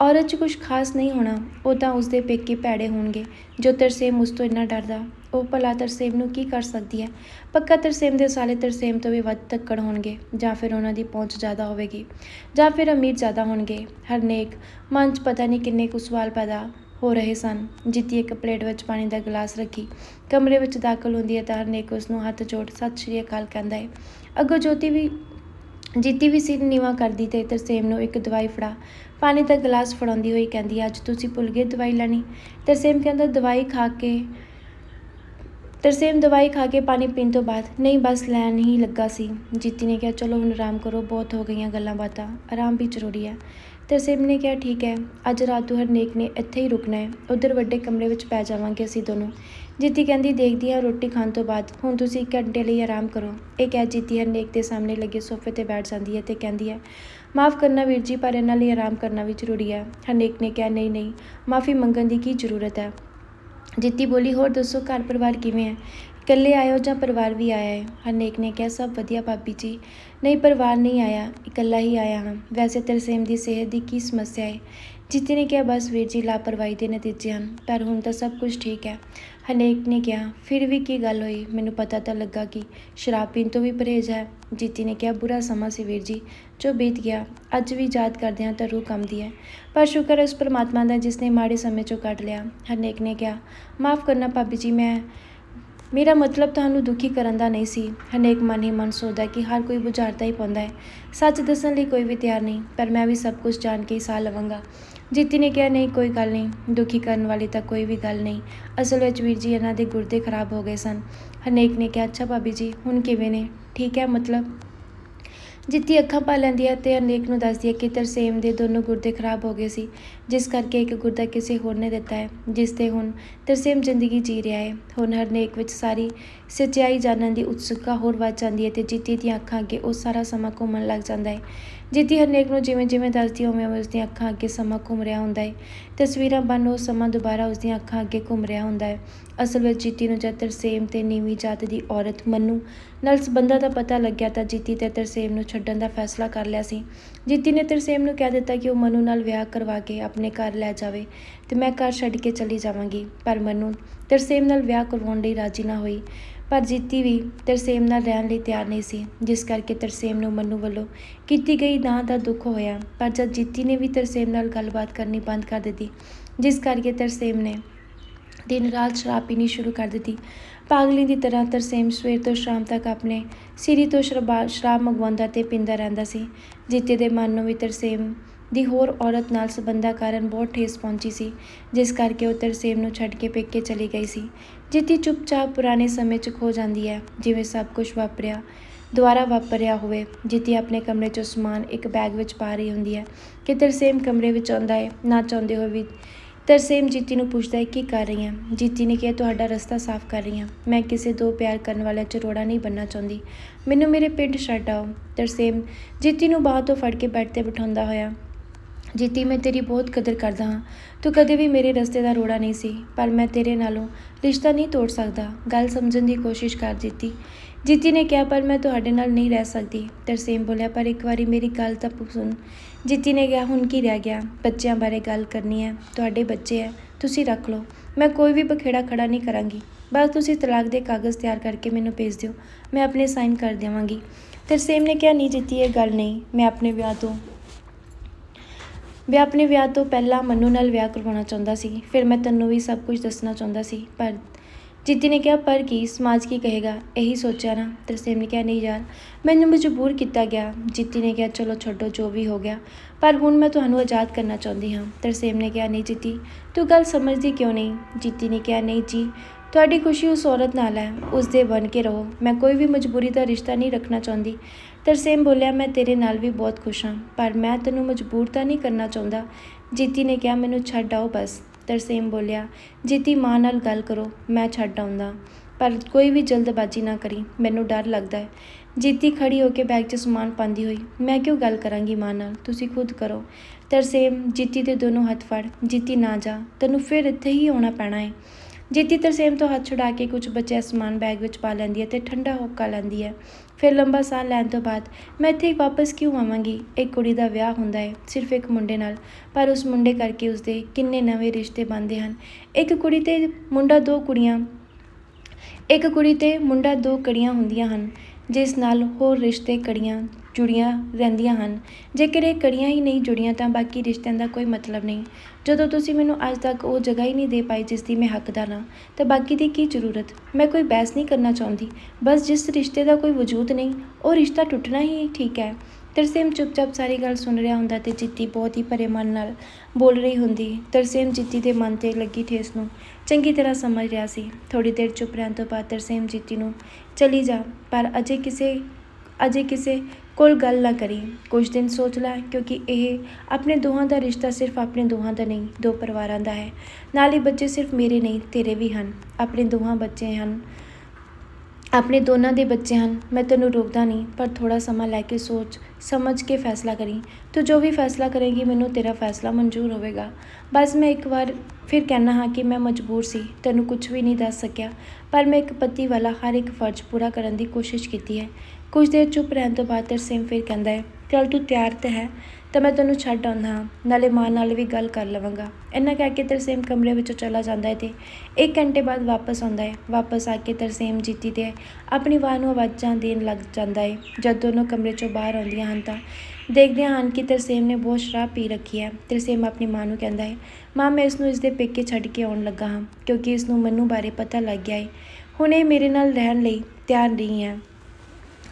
ਔਰਤ 'ਚ ਕੁਝ ਖਾਸ ਨਹੀਂ ਹੋਣਾ, ਉਹ ਤਾਂ ਉਸਦੇ ਪੇਕੇ ਭੈੜੇ ਹੋਣਗੇ, ਜੋ ਤਰਸੇਮ ਉਸ ਤੋਂ ਇੰਨਾ ਡਰਦਾ। ਉਹ ਭਲਾ ਤਰਸੇਮ ਨੂੰ ਕੀ ਕਰ ਸਕਦੀ ਹੈ? ਪੱਕਾ ਤਰਸੇਮ ਦੇ ਸਾਲੇ ਤਰਸੇਮ ਤੋਂ ਵੀ ਵੱਧ ਤੱਕੜ ਹੋਣਗੇ ਜਾਂ ਫਿਰ ਉਹਨਾਂ ਦੀ ਪਹੁੰਚ ਜ਼ਿਆਦਾ ਹੋਵੇਗੀ ਜਾਂ ਫਿਰ ਅਮੀਰ ਜ਼ਿਆਦਾ ਹੋਣਗੇ। ਹਰਨੇਕ, ਮਨ 'ਚ ਪਤਾ ਨਹੀਂ ਕਿੰਨੇ ਕੁ ਸਵਾਲ ਪੈਦਾ ਹੋ ਰਹੇ ਸਨ। ਜਿੱਤੀ ਇੱਕ ਪਲੇਟ ਵਿੱਚ ਪਾਣੀ ਦਾ ਗਲਾਸ ਰੱਖੀ। ਕਮਰੇ ਵਿੱਚ ਦਾਖਲ ਹੁੰਦੀ ਹੈ ਤਾਂ ਹਰਨੇਕ ਉਸ ਨੂੰ ਹੱਥ ਜੋੜ ਸਤਿ ਸ਼੍ਰੀ ਅਕਾਲ ਕਹਿੰਦਾ ਹੈ। ਅੱਗੋਂ ਜੋਤੀ ਵੀ, ਜੀਤੀ ਵੀ ਸਿਰ ਨੀਵਾ ਕਰਦੀ ਤੇ ਤਰਸੇਮ ਨੂੰ ਇੱਕ ਦਵਾਈ ਫੜਾ। ਪਾਣੀ ਦਾ ਗਲਾਸ ਫੜਾਉਂਦੀ ਹੋਈ ਕਹਿੰਦੀ, ਅੱਜ ਤੁਸੀਂ ਭੁੱਲ ਗਏ ਦਵਾਈ ਲੈਣੀ। ਤਰਸੇਮ ਕਹਿੰਦਾ, ਦਵਾਈ ਖਾ ਕੇ ਤਰਸੇਮ ਦਵਾਈ ਖਾ ਕੇ ਪਾਣੀ ਪੀਣ ਤੋਂ ਬਾਅਦ ਨਹੀਂ, ਬਸ ਲੈਣ ਹੀ ਲੱਗਾ ਸੀ। ਜੀਤੀ ਨੇ ਕਿਹਾ, ਚਲੋ, ਹੁਣ ਆਰਾਮ ਕਰੋ, ਬਹੁਤ ਹੋ ਗਈਆਂ ਗੱਲਾਂ ਬਾਤਾਂ। ਆਰਾਮ ਵੀ ਜ਼ਰੂਰੀ ਹੈ। ਤਰਸੇਮ ਨੇ ਕਿਹਾ, ਠੀਕ ਹੈ, ਅੱਜ ਰਾਤ ਨੂੰ ਹਰਨੇਕ ਨੇ ਇੱਥੇ ਹੀ ਰੁਕਣਾ ਹੈ। ਉਧਰ ਵੱਡੇ ਕਮਰੇ ਵਿੱਚ ਪੈ ਜਾਵਾਂਗੇ ਅਸੀਂ ਦੋਨੋਂ। ਜੀਤੀ ਕਹਿੰਦੀ, ਦੇਖਦੀ ਹਾਂ ਰੋਟੀ ਖਾਣ ਤੋਂ ਬਾਅਦ। ਹੁਣ ਤੁਸੀਂ ਇੱਕ ਘੰਟੇ ਲਈ ਆਰਾਮ ਕਰੋ। ਇਹ ਕਹਿ ਜੀਤੀ ਹਰਨੇਕ ਦੇ ਸਾਹਮਣੇ ਲੱਗੇ ਸੋਫੇ ਤੇ ਬੈਠ ਜਾਂਦੀ ਹੈ ਤੇ ਕਹਿੰਦੀ ਹੈ, ਮਾਫ ਕਰਨਾ ਵੀਰ ਜੀ, ਪਰ ਇਹਨਾਂ ਲਈ ਆਰਾਮ ਕਰਨਾ ਵੀ ਜ਼ਰੂਰੀ ਹੈ। ਹਰਨੇਕ ਨੇ ਕਿਹਾ, ਨਹੀਂ ਨਹੀਂ, ਮਾਫੀ ਮੰਗਣ ਦੀ ਕੀ ਜ਼ਰੂਰਤ ਹੈ? ਜੀਤੀ ਬੋਲੀ, ਹੋਰ ਦੱਸੋ ਘਰ ਪਰਿਵਾਰ ਕਿਵੇਂ ਹੈ? ਇਕੱਲੇ ਆਏ ਹੋ ਜਾਂ ਪਰਿਵਾਰ ਵੀ ਆਇਆ ਹੈ? ਹਰਨੇਕ ਨੇ ਕਿਹਾ, ਸਭ ਵਧੀਆ ਭਾਬੀ ਜੀ। ਨਹੀਂ, ਪਰਿਵਾਰ ਨਹੀਂ ਆਇਆ, ਇਕੱਲਾ ਹੀ ਆਇਆ ਹਾਂ। ਵੈਸੇ ਤਰਸੇਮ ਦੀ ਸਿਹਤ ਦੀ ਕੀ ਸਮੱਸਿਆ ਹੈ? ਜੀਤੀ ਨੇ ਕਿਹਾ, ਬਸ ਵੀਰ ਜੀ, ਲਾਪਰਵਾਹੀ ਦੇ ਨਤੀਜੇ ਹਨ। ਪਰ ਹੁਣ ਤਾਂ ਸਭ ਕੁਝ ਠੀਕ ਹੈ। ਹਰਨੇਕ ਨੇ ਕਿਹਾ, ਫਿਰ ਵੀ ਕੀ ਗੱਲ ਹੋਈ? ਮੈਨੂੰ ਪਤਾ ਤਾਂ ਲੱਗਾ ਕਿ ਸ਼ਰਾਬ ਪੀਣ ਤੋਂ ਵੀ ਪਰਹੇਜ਼ ਹੈ। ਜੀਤੀ ਨੇ ਕਿਹਾ, ਬੁਰਾ ਸਮਾਂ ਸੀ ਵੀਰ ਜੀ, ਜੋ ਬੀਤ ਗਿਆ, ਅੱਜ ਵੀ ਯਾਦ ਕਰਦੇ ਹਾਂ ਤਾਂ ਰੂਹ ਕੰਬਦੀ ਹੈ। ਪਰ ਸ਼ੁਕਰ ਹੈ ਉਸ ਪਰਮਾਤਮਾ ਦਾ ਜਿਸ ਨੇ ਮਾੜੇ ਸਮੇਂ ਚੋਂ ਕੱਢ ਲਿਆ। ਹਰਨੇਕ ਨੇ ਕਿਹਾ, ਮਾਫ ਕਰਨਾ ਭਾਬੀ ਜੀ, ਮੈਂ, ਮੇਰਾ ਮਤਲਬ ਤੁਹਾਨੂੰ ਦੁਖੀ ਕਰਨ ਦਾ ਨਹੀਂ ਸੀ। ਹਨੇਕ ਮਨ ਹੀ ਮਨ ਸੋਚਦਾ ਕਿ ਹਰ ਕੋਈ ਬੁਝਾਰਤਾ ਹੀ ਪਾਉਂਦਾ ਹੈ। ਸੱਚ ਦੱਸਣ ਲਈ ਕੋਈ ਵੀ ਤਿਆਰ ਨਹੀਂ, ਪਰ ਮੈਂ ਵੀ ਸਭ ਕੁਝ ਜਾਣ ਕੇ ਹੀ ਸਾਹ ਲਵਾਂਗਾ। ਜੀਤੀ ਨੇ ਕਿਹਾ, ਨਹੀਂ, ਕੋਈ ਗੱਲ ਨਹੀਂ, ਦੁਖੀ ਕਰਨ ਵਾਲੀ ਤਾਂ ਕੋਈ ਵੀ ਗੱਲ ਨਹੀਂ। ਅਸਲ ਵਿੱਚ ਵੀਰ ਜੀ, ਇਹਨਾਂ ਦੇ ਗੁਰਦੇ ਖਰਾਬ ਹੋ ਗਏ ਸਨ। ਹਰਨੇਕ ਨੇ ਕਿਹਾ, ਅੱਛਾ ਭਾਬੀ ਜੀ, ਹੁਣ ਕਿਵੇਂ ਨੇ? ਠੀਕ ਹੈ, ਮਤਲਬ? ਜਿੱਤੀ ਅੱਖਾਂ ਪਾ ਲੈਂਦੀ ਹੈ ਤੇ ਅਨੇਕ ਨੂੰ ਦੱਸਦੀ ਹੈ ਕਿ ਤਰਸੇਮ ਦੇ ਦੋਨੋਂ ਗੁਰਦੇ ਖਰਾਬ ਹੋ ਗਏ ਸੀ। ਜਿਸ ਕਰਕੇ ਇੱਕ ਗੁਰਦਾ ਕਿਸੇ ਹੋਰ ਨੇ ਦਿੱਤਾ ਹੈ, ਜਿਸ ਤੇ ਹੁਣ ਤਰਸੇਮ ਜ਼ਿੰਦਗੀ ਜੀ ਰਿਹਾ ਹੈ। ਹੁਣ ਹਰਨੇਕ ਵਿੱਚ ਸਾਰੀ ਸੱਚਾਈ ਜਾਣਨ ਦੀ ਉਤਸੁਕਤਾ ਹੋਰ ਵੱਧ ਜਾਂਦੀ ਹੈ ਤੇ ਜਿੱਤੀ ਦੀਆਂ ਅੱਖਾਂ ਅੱਗੇ ਉਹ ਸਾਰਾ ਸਮਾਂ ਘੁੰਮਣ ਲੱਗ ਜਾਂਦਾ ਹੈ। ਜਿੱਤੀ ਹਰਨੇਕ ਨੂੰ ਜਿਵੇਂ ਜਿਵੇਂ ਦੱਸਦੀ ਹੈ ਉਵੇਂ ਉਵੇਂ ਉਸਦੀਆਂ ਅੱਖਾਂ ਅੱਗੇ ਸਮਾਂ ਘੁੰਮ ਰਿਹਾ ਹੁੰਦਾ ਹੈ। ਤਸਵੀਰਾਂ ਬਣ ਉਹ ਸਮਾਂ ਦੁਬਾਰਾ ਉਸਦੀਆਂ ਅੱਖਾਂ ਅੱਗੇ ਘੁੰਮ ਰਿਹਾ ਹੁੰਦਾ ਹੈ। ਅਸਲ ਵਿੱਚ ਜੀਤੀ ਨੂੰ ਜਦ ਤਰਸੇਮ ਤੇ ਨੀਵੀਂ ਜਾਤ ਦੀ ਔਰਤ ਮੰਨੂ। ਨਾਲ ਸੰਬੰਧਾਂ ਦਾ ਪਤਾ ਲੱਗਿਆ ਤਾਂ ਜੀਤੀ ਤੇ ਤਰਸੇਮ ਨੂੰ ਛੱਡਣ ਦਾ ਫੈਸਲਾ ਕਰ ਲਿਆ ਸੀ। ਜੀਤੀ ਨੇ ਤਰਸੇਮ ਨੂੰ ਕਹਿ ਦਿੱਤਾ ਕਿ ਉਹ ਮਨੂ ਨਾਲ ਵਿਆਹ ਕਰਵਾ ਕੇ ਆਪਣੇ ਘਰ ਲੈ ਜਾਵੇ ਤੇ ਮੈਂ ਘਰ ਛੱਡ ਕੇ ਚਲੀ ਜਾਵਾਂਗੀ। ਪਰ ਮਨੂ ਤਰਸੇਮ ਨਾਲ ਵਿਆਹ ਕਰਵਾਉਣ ਲਈ ਰਾਜੀ ਨਾ ਹੋਈ। ਪਰ ਜੀਤੀ ਵੀ ਤਰਸੇਮ ਨਾਲ ਰਹਿਣ ਲਈ ਤਿਆਰ ਨਹੀਂ ਸੀ, ਜਿਸ ਕਰਕੇ ਤਰਸੇਮ ਨੂੰ ਮਨੂ ਵੱਲੋਂ ਕੀਤੀ ਗਈ ਨਾ ਦਾ ਦੁੱਖ ਹੋਇਆ। ਪਰ ਜਦ ਜੀਤੀ ਨੇ ਵੀ ਤਰਸੇਮ ਨਾਲ ਗੱਲਬਾਤ ਕਰਨੀ ਬੰਦ ਕਰ ਦਿੱਤੀ, ਜਿਸ ਕਰਕੇ ਤਰਸੇਮ ਨੇ ਦਿਨ ਰਾਤ ਸ਼ਰਾਬ ਪੀਣੀ ਸ਼ੁਰੂ ਕਰ ਦਿੱਤੀ। ਪਾਗਲੀ ਦੀ ਤਰ੍ਹਾਂ ਤਰਸੇਮ ਸਵੇਰ ਤੋਂ ਸ਼ਾਮ ਤੱਕ ਆਪਣੇ ਸਿਰੀ ਤੋਂ ਸ਼ਰਾਬਾ, ਸ਼ਰਾਬ ਮੰਗਵਾਉਂਦਾ ਤੇ ਪੀਂਦਾ ਰਹਿੰਦਾ ਸੀ। ਜੀਤੇ ਦੇ ਮਨ ਨੂੰ ਵੀ ਤਰਸੇਮ ਦੀ ਹੋਰ ਔਰਤ ਨਾਲ ਸੰਬੰਧਾਂ ਕਾਰਨ ਬਹੁਤ ਠੇਸ ਪਹੁੰਚੀ ਸੀ, ਜਿਸ ਕਰਕੇ ਉਹ ਤਰਸੇਮ ਨੂੰ ਛੱਡ ਕੇ ਪੇਕੇ ਚਲੀ ਗਈ ਸੀ। ਜੀਤੀ ਚੁੱਪਚਾਪ ਪੁਰਾਣੇ ਸਮੇਂ 'ਚ ਖੋ ਜਾਂਦੀ ਹੈ, ਜਿਵੇਂ ਸਭ ਕੁਝ ਵਾਪਰਿਆ, ਦੁਬਾਰਾ ਵਾਪਰਿਆ ਹੋਵੇ ਜਿੱਤੀ ਆਪਣੇ ਕਮਰੇ 'ਚੋਂ ਸਮਾਨ ਇੱਕ ਬੈਗ ਵਿੱਚ ਪਾ ਰਹੀ ਹੁੰਦੀ ਹੈ, ਕਿ ਤਰਸੇਮ ਕਮਰੇ ਵਿੱਚ ਆਉਂਦਾ ਹੈ, ਨਾ ਚਾਹੁੰਦੇ ਹੋਏ ਵੀ ਤਰਸੇਮ ਜੀਤੀ ਨੂੰ ਪੁੱਛਦਾ ਹੈ, ਕੀ ਕਰ ਰਹੀ ਹੈ? ਜੀਤੀ ਨੇ ਕਿਹਾ, ਤੁਹਾਡਾ ਰਸਤਾ ਸਾਫ਼ ਕਰ ਰਹੀ ਹਾਂ। ਮੈਂ ਕਿਸੇ ਦੋ ਪਿਆਰ ਕਰਨ ਵਾਲਾ ਚਰੋੜਾ ਨਹੀਂ ਬੰਨਣਾ ਚਾਹੁੰਦੀ। ਮੈਨੂੰ ਮੇਰੇ ਪਿੰਡ ਛੱਡ ਆਓ। ਤਰਸੇਮ ਜੀਤੀ ਨੂੰ ਬਾਹਰ ਤੋਂ ਫੜ ਕੇ ਬੈੱਡ ਤੇ ਬਿਠਾਉਂਦਾ ਹੋਇਆ ਜੀਤੀ, ਮੈਂ ਤੇਰੀ ਬਹੁਤ ਕਦਰ ਕਰਦਾ ਹਾਂ। ਤੂੰ ਕਦੇ ਵੀ ਮੇਰੇ ਰਸਤੇ ਦਾ ਰੋੜਾ ਨਹੀਂ ਸੀ, ਪਰ ਮੈਂ ਤੇਰੇ ਨਾਲੋਂ ਰਿਸ਼ਤਾ ਨਹੀਂ ਤੋੜ ਸਕਦਾ। ਗੱਲ ਸਮਝਣ ਦੀ ਕੋਸ਼ਿਸ਼ ਕਰ ਜੀਤੀ। ਜੀਤੀ ਨੇ ਕਿਹਾ, ਪਰ ਮੈਂ ਤੁਹਾਡੇ ਨਾਲ ਨਹੀਂ ਰਹਿ ਸਕਦੀ। ਤਰਸੇਮ ਬੋਲਿਆ, ਪਰ ਇੱਕ ਵਾਰੀ ਮੇਰੀ ਗੱਲ ਤਾਂ ਸੁਣ। ਜੀਤੀ ਨੇ ਕਿਹਾ, ਹੁਣ ਕੀ ਰਹਿ ਗਿਆ? ਬੱਚਿਆਂ ਬਾਰੇ ਗੱਲ ਕਰਨੀ ਹੈ। ਤੁਹਾਡੇ ਬੱਚੇ ਹੈ, ਤੁਸੀਂ ਰੱਖ ਲਓ। ਮੈਂ ਕੋਈ ਵੀ ਬਖੇੜਾ ਖੜਾ ਨਹੀਂ ਕਰਾਂਗੀ। ਬਸ ਤੁਸੀਂ ਤਲਾਕ ਦੇ ਕਾਗਜ਼ ਤਿਆਰ ਕਰਕੇ ਮੈਨੂੰ ਭੇਜ ਦਿਓ। ਮੈਂ ਆਪਣੇ ਸਾਈਨ ਕਰ ਦੇਵਾਂਗੀ। ਤਰਸੇਮ ਨੇ ਕਿਹਾ, ਨਹੀਂ ਜੀਤੀ, ਇਹ ਗੱਲ ਨਹੀਂ। ਮੈਂ ਆਪਣੇ ਵਿਆਹ ਤੋਂ ਮੈਂ ਆਪਣੇ ਵਿਆਹ ਤੋਂ ਪਹਿਲਾਂ ਮੰਨੂ ਨਾਲ ਵਿਆਹ ਕਰਵਾਉਣਾ ਚਾਹੁੰਦਾ ਸੀ। ਫਿਰ ਮੈਂ ਤੈਨੂੰ ਵੀ ਸਭ ਕੁਝ ਦੱਸਣਾ ਚਾਹੁੰਦਾ ਸੀ, ਪਰ ਜੀਤੀ ਨੇ ਕਿਹਾ, ਪਰ ਕੀ? ਸਮਾਜ ਕੀ ਕਹੇਗਾ? ਇਹੀ ਸੋਚਿਆ ਨਾ। ਤਰਸੇਮ ਨੇ ਕਿਹਾ, ਨਹੀਂ ਯਾਰ। ਮੈਨੂੰ ਮਜਬੂਰ ਕੀਤਾ ਗਿਆ। ਜੀਤੀ ਨੇ ਕਿਹਾ, ਚਲੋ ਛੱਡੋ, ਜੋ ਵੀ ਹੋ ਗਿਆ। ਪਰ ਹੁਣ ਮੈਂ ਤੁਹਾਨੂੰ ਆਜ਼ਾਦ ਕਰਨਾ ਚਾਹੁੰਦੀ ਹਾਂ। ਤਰਸੇਮ ਨੇ ਕਿਹਾ, ਨਹੀਂ ਜੀਤੀ ਤੂੰ ਗੱਲ ਸਮਝਦੀ ਕਿਉਂ ਨਹੀਂ? ਜੀਤੀ ਨੇ ਕਿਹਾ, ਨਹੀਂ ਜੀ ਤੁਹਾਡੀ ਖੁਸ਼ੀ ਉਸ ਔਰਤ ਨਾਲ ਹੈ ਉਸ ਦੇ ਬਣ ਕੇ ਰਹੋ। ਮੈਂ ਕੋਈ ਵੀ ਮਜਬੂਰੀ ਦਾ ਰਿਸ਼ਤਾ ਨਹੀਂ ਰੱਖਣਾ ਚਾਹੁੰਦੀ। ਤਰਸੇਮ ਬੋਲਿਆ, ਮੈਂ ਤੇਰੇ ਨਾਲ ਵੀ ਬਹੁਤ ਖੁਸ਼ ਹਾਂ, ਪਰ ਮੈਂ ਤੈਨੂੰ ਮਜਬੂਰ ਤਾਂ ਨਹੀਂ ਕਰਨਾ ਚਾਹੁੰਦਾ। ਜੀਤੀ ਨੇ ਕਿਹਾ, ਮੈਨੂੰ ਛੱਡ ਆਓ ਬਸ। ਤਰਸੇਮ ਬੋਲਿਆ, ਜੀਤੀ ਮਾਂ ਨਾਲ ਗੱਲ ਕਰੋ, ਮੈਂ ਛੱਡ ਆਉਂਦਾ। ਪਰ ਕੋਈ ਵੀ ਜਲਦਬਾਜ਼ੀ ਨਾ ਕਰੀ, ਮੈਨੂੰ ਡਰ ਲੱਗਦਾ ਹੈ। ਜੀਤੀ ਖੜੀ ਹੋ ਕੇ ਬੈਗ 'ਚ ਸਮਾਨ ਪਾਉਂਦੀ ਹੋਈ, ਮੈਂ ਕਿਉਂ ਗੱਲ ਕਰਾਂਗੀ ਮਾਂ ਨਾਲ? ਤੁਸੀਂ ਖੁਦ ਕਰੋ। ਤਰਸੇਮ, ਜੀਤੀ ਦੇ ਦੋਨੋਂ ਹੱਥ ਫੜ, ਜੀਤੀ ਨਾ ਜਾ, ਤੈਨੂੰ ਫਿਰ ਇੱਥੇ ਹੀ ਆਉਣਾ ਪੈਣਾ ਹੈ। ਜੀਤੀ ਤਰਸੇਮ ਤੋਂ ਹੱਥ ਛੁਡਾ ਕੇ ਕੁਝ ਬਚਿਆ ਸਮਾਨ ਬੈਗ ਵਿੱਚ ਪਾ ਲੈਂਦੀ ਹੈ ਤੇ ਠੰਡਾ ਹੋਕਾ ਲੈਂਦੀ ਹੈ। ਫਿਰ ਲੰਬਾ ਸਾਹ ਲੈਣ ਤੋਂ ਬਾਅਦ, ਮੈਂ ਇੱਥੇ ਵਾਪਸ ਕਿਉਂ ਆਵਾਂਗੀ? ਇੱਕ ਕੁੜੀ ਦਾ ਵਿਆਹ ਹੁੰਦਾ ਹੈ, ਸਿਰਫ ਇੱਕ ਮੁੰਡੇ ਨਾਲ। ਪਰ ਉਸ ਮੁੰਡੇ ਕਰਕੇ ਉਸਦੇ ਕਿੰਨੇ ਨਵੇਂ ਰਿਸ਼ਤੇ ਬਣਦੇ ਹਨ। ਇੱਕ ਕੁੜੀ ਤੇ ਮੁੰਡਾ ਦੋ ਕੁੜੀਆਂ, ਇੱਕ ਕੁੜੀ ਤੇ ਮੁੰਡਾ ਦੋ ਕੜੀਆਂ ਹੁੰਦੀਆਂ ਹਨ। ਜਿਸ ਨਾਲ ਹੋਰ ਰਿਸ਼ਤੇ ਕੜੀਆਂ ਜੁੜੀਆਂ ਰਹਿੰਦੀਆਂ ਹਨ। ਜੇਕਰ ਇਹ ਕੜੀਆਂ ਹੀ ਨਹੀਂ ਜੁੜੀਆਂ ਤਾਂ ਬਾਕੀ ਰਿਸ਼ਤਿਆਂ ਦਾ ਕੋਈ ਮਤਲਬ ਨਹੀਂ। ਜਦੋਂ ਤੁਸੀਂ ਮੈਨੂੰ ਅੱਜ ਤੱਕ ਉਹ ਜਗ੍ਹਾ ਹੀ ਨਹੀਂ ਦੇ ਪਾਈ ਜਿਸ ਦੀ ਮੈਂ ਹੱਕਦਾਰ ਹਾਂ, ਤਾਂ ਬਾਕੀ ਦੀ ਕੀ ਜ਼ਰੂਰਤ? ਮੈਂ ਕੋਈ ਬਹਿਸ ਨਹੀਂ ਕਰਨਾ ਚਾਹੁੰਦੀ। ਬਸ ਜਿਸ ਰਿਸ਼ਤੇ ਦਾ ਕੋਈ ਵਜੂਦ ਨਹੀਂ, ਉਹ ਰਿਸ਼ਤਾ ਟੁੱਟਣਾ ਹੀ ਠੀਕ ਹੈ। ਤਰਸੇਮ ਚੁੱਪਚਾਪ ਸਾਰੀ ਗੱਲ ਸੁਣ ਰਿਹਾ ਹੁੰਦਾ ਤੇ ਜਿੱਤੀ ਬਹੁਤ ਹੀ ਭਰੇ ਮਨ ਨਾਲ ਬੋਲ ਰਹੀ ਹੁੰਦੀ। ਤਰਸੇਮ ਜਿੱਤੀ ਦੇ ਮਨ ਤੇ ਲੱਗੀ ਠੇਸ ਨੂੰ। ਚੰਗੀ ਤਰ੍ਹਾਂ ਸਮਝ ਰਿਹਾ ਸੀ। ਥੋੜੀ ਦੇਰ ਚੁੱਪ ਰਹਿਣ ਤੋਂ ਬਾਅਦ ਤਰਸੇਮ ਜਿੱਤੀ ਨੂੰ ਚਲੀ ਜਾ, ਪਰ ਅਜੇ ਕਿਸੇ ਅਜੇ ਕਿਸੇ ਕੋਲ ਗੱਲ ਨਾ ਕਰੀ। ਕੁਝ ਦਿਨ ਸੋਚ ਲੈ, ਕਿਉਂਕਿ ਇਹ ਆਪਣੇ ਦੋਹਾਂ ਦਾ ਰਿਸ਼ਤਾ ਸਿਰਫ ਆਪਣੇ ਦੋਹਾਂ ਦਾ ਨਹੀਂ, ਦੋ ਪਰਿਵਾਰਾਂ ਦਾ ਹੈ। ਨਾਲ ਹੀ ਬੱਚੇ ਸਿਰਫ ਮੇਰੇ ਨਹੀਂ, ਤੇਰੇ ਵੀ ਹਨ। ਆਪਣੇ ਦੋਹਾਂ ਬੱਚੇ ਹਨ। ਆਪਣੇ ਦੋਨਾਂ ਦੇ ਬੱਚੇ ਹਨ। ਮੈਂ ਤੈਨੂੰ ਰੋਕਦਾ ਨਹੀਂ, ਪਰ ਥੋੜ੍ਹਾ ਸਮਾਂ ਲੈ ਕੇ ਸੋਚ, ਸਮਝ ਕੇ ਫੈਸਲਾ ਕਰੀ। ਤੂੰ ਜੋ ਵੀ ਫੈਸਲਾ ਕਰੇਗੀ, ਮੈਨੂੰ ਤੇਰਾ ਫੈਸਲਾ ਮਨਜ਼ੂਰ ਹੋਵੇਗਾ। ਬਸ ਮੈਂ ਇੱਕ ਵਾਰ ਫਿਰ ਕਹਿਣਾ ਹਾਂ ਕਿ ਮੈਂ ਮਜਬੂਰ ਸੀ। ਤੈਨੂੰ ਕੁਝ ਵੀ ਨਹੀਂ ਦੱਸ ਸਕਿਆ, ਪਰ ਮੈਂ ਇੱਕ ਪਤੀ ਵਾਲਾ ਹਰ ਇੱਕ ਫਰਜ਼ ਪੂਰਾ ਕਰਨ ਦੀ ਕੋਸ਼ਿਸ਼ ਕੀਤੀ ਹੈ। ਕੁਝ ਦੇਰ ਚੁੱਪ ਰਹਿਣ ਤੋਂ ਬਾਅਦ ਤਰਸੇਮ ਫਿਰ ਕਹਿੰਦਾ ਹੈ ਚਲ ਤੂੰ ਤਿਆਰ ਤਾਂ ਹੈ, ਤਾਂ ਮੈਂ ਤੈਨੂੰ ਛੱਡ ਆਉਂਦਾ ਹਾਂ, ਨਾਲੇ ਮਾਂ ਨਾਲ ਵੀ ਗੱਲ ਕਰ ਲਵਾਂਗਾ। ਇੰਨਾ ਕਹਿ ਕੇ ਤਰਸੇਮ ਕਮਰੇ ਵਿੱਚੋਂ ਚਲਾ ਜਾਂਦਾ ਹੈ ਤੇ ਇੱਕ ਘੰਟੇ ਬਾਅਦ ਵਾਪਸ ਆਉਂਦਾ ਹੈ। ਵਾਪਸ ਆ ਕੇ ਤਰਸੇਮ ਜੀਤੀ ਤੇ ਆਪਣੀ ਵਾਰ ਨੂੰ ਆਵਾਜ਼ਾਂ ਦੇਣ ਲੱਗ ਜਾਂਦਾ ਹੈ। ਜਦ ਦੋਨੋਂ ਕਮਰੇ ਚੋਂ ਬਾਹਰ ਆਉਂਦੀਆਂ ਹਨ ਤਾਂ ਦੇਖਦੇ ਹਨ ਕਿ ਤਰਸੇਮ ਨੇ ਬਹੁਤ ਸ਼ਰਾਬ ਪੀ ਰੱਖੀ ਹੈ। ਤਰਸੇਮ ਆਪਣੀ ਮਾਂ ਨੂੰ ਕਹਿੰਦਾ ਹੈ, ਮਾਂ, ਮੈਂ ਇਸ ਨੂੰ ਇਸ ਦੇ ਪੇਕੇ ਛੱਡ ਕੇ ਆਉਣ ਲੱਗਾ ਹਾਂ, ਕਿਉਂਕਿ ਇਸ ਨੂੰ ਮੈਨੂੰ ਬਾਰੇ ਪਤਾ ਲੱਗ ਗਿਆ ਹੈ। ਹੁਣ ਇਹ ਮੇਰੇ ਨਾਲ ਰਹਿਣ ਲਈ ਤਿਆਰ ਨਹੀਂ ਹੈ।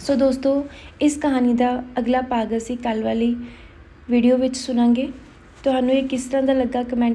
ਸੋ ਦੋਸਤੋ, ਇਸ ਕਹਾਣੀ ਦਾ ਅਗਲਾ ਭਾਗ ਅਸੀਂ ਕੱਲ੍ਹ ਵਾਲੀ ਵੀਡੀਓ ਵਿੱਚ ਸੁਣਾਂਗੇ। ਤੁਹਾਨੂੰ ਇਹ ਕਿਸ ਤਰ੍ਹਾਂ ਦਾ ਲੱਗਾ ਕਮੈਂਟ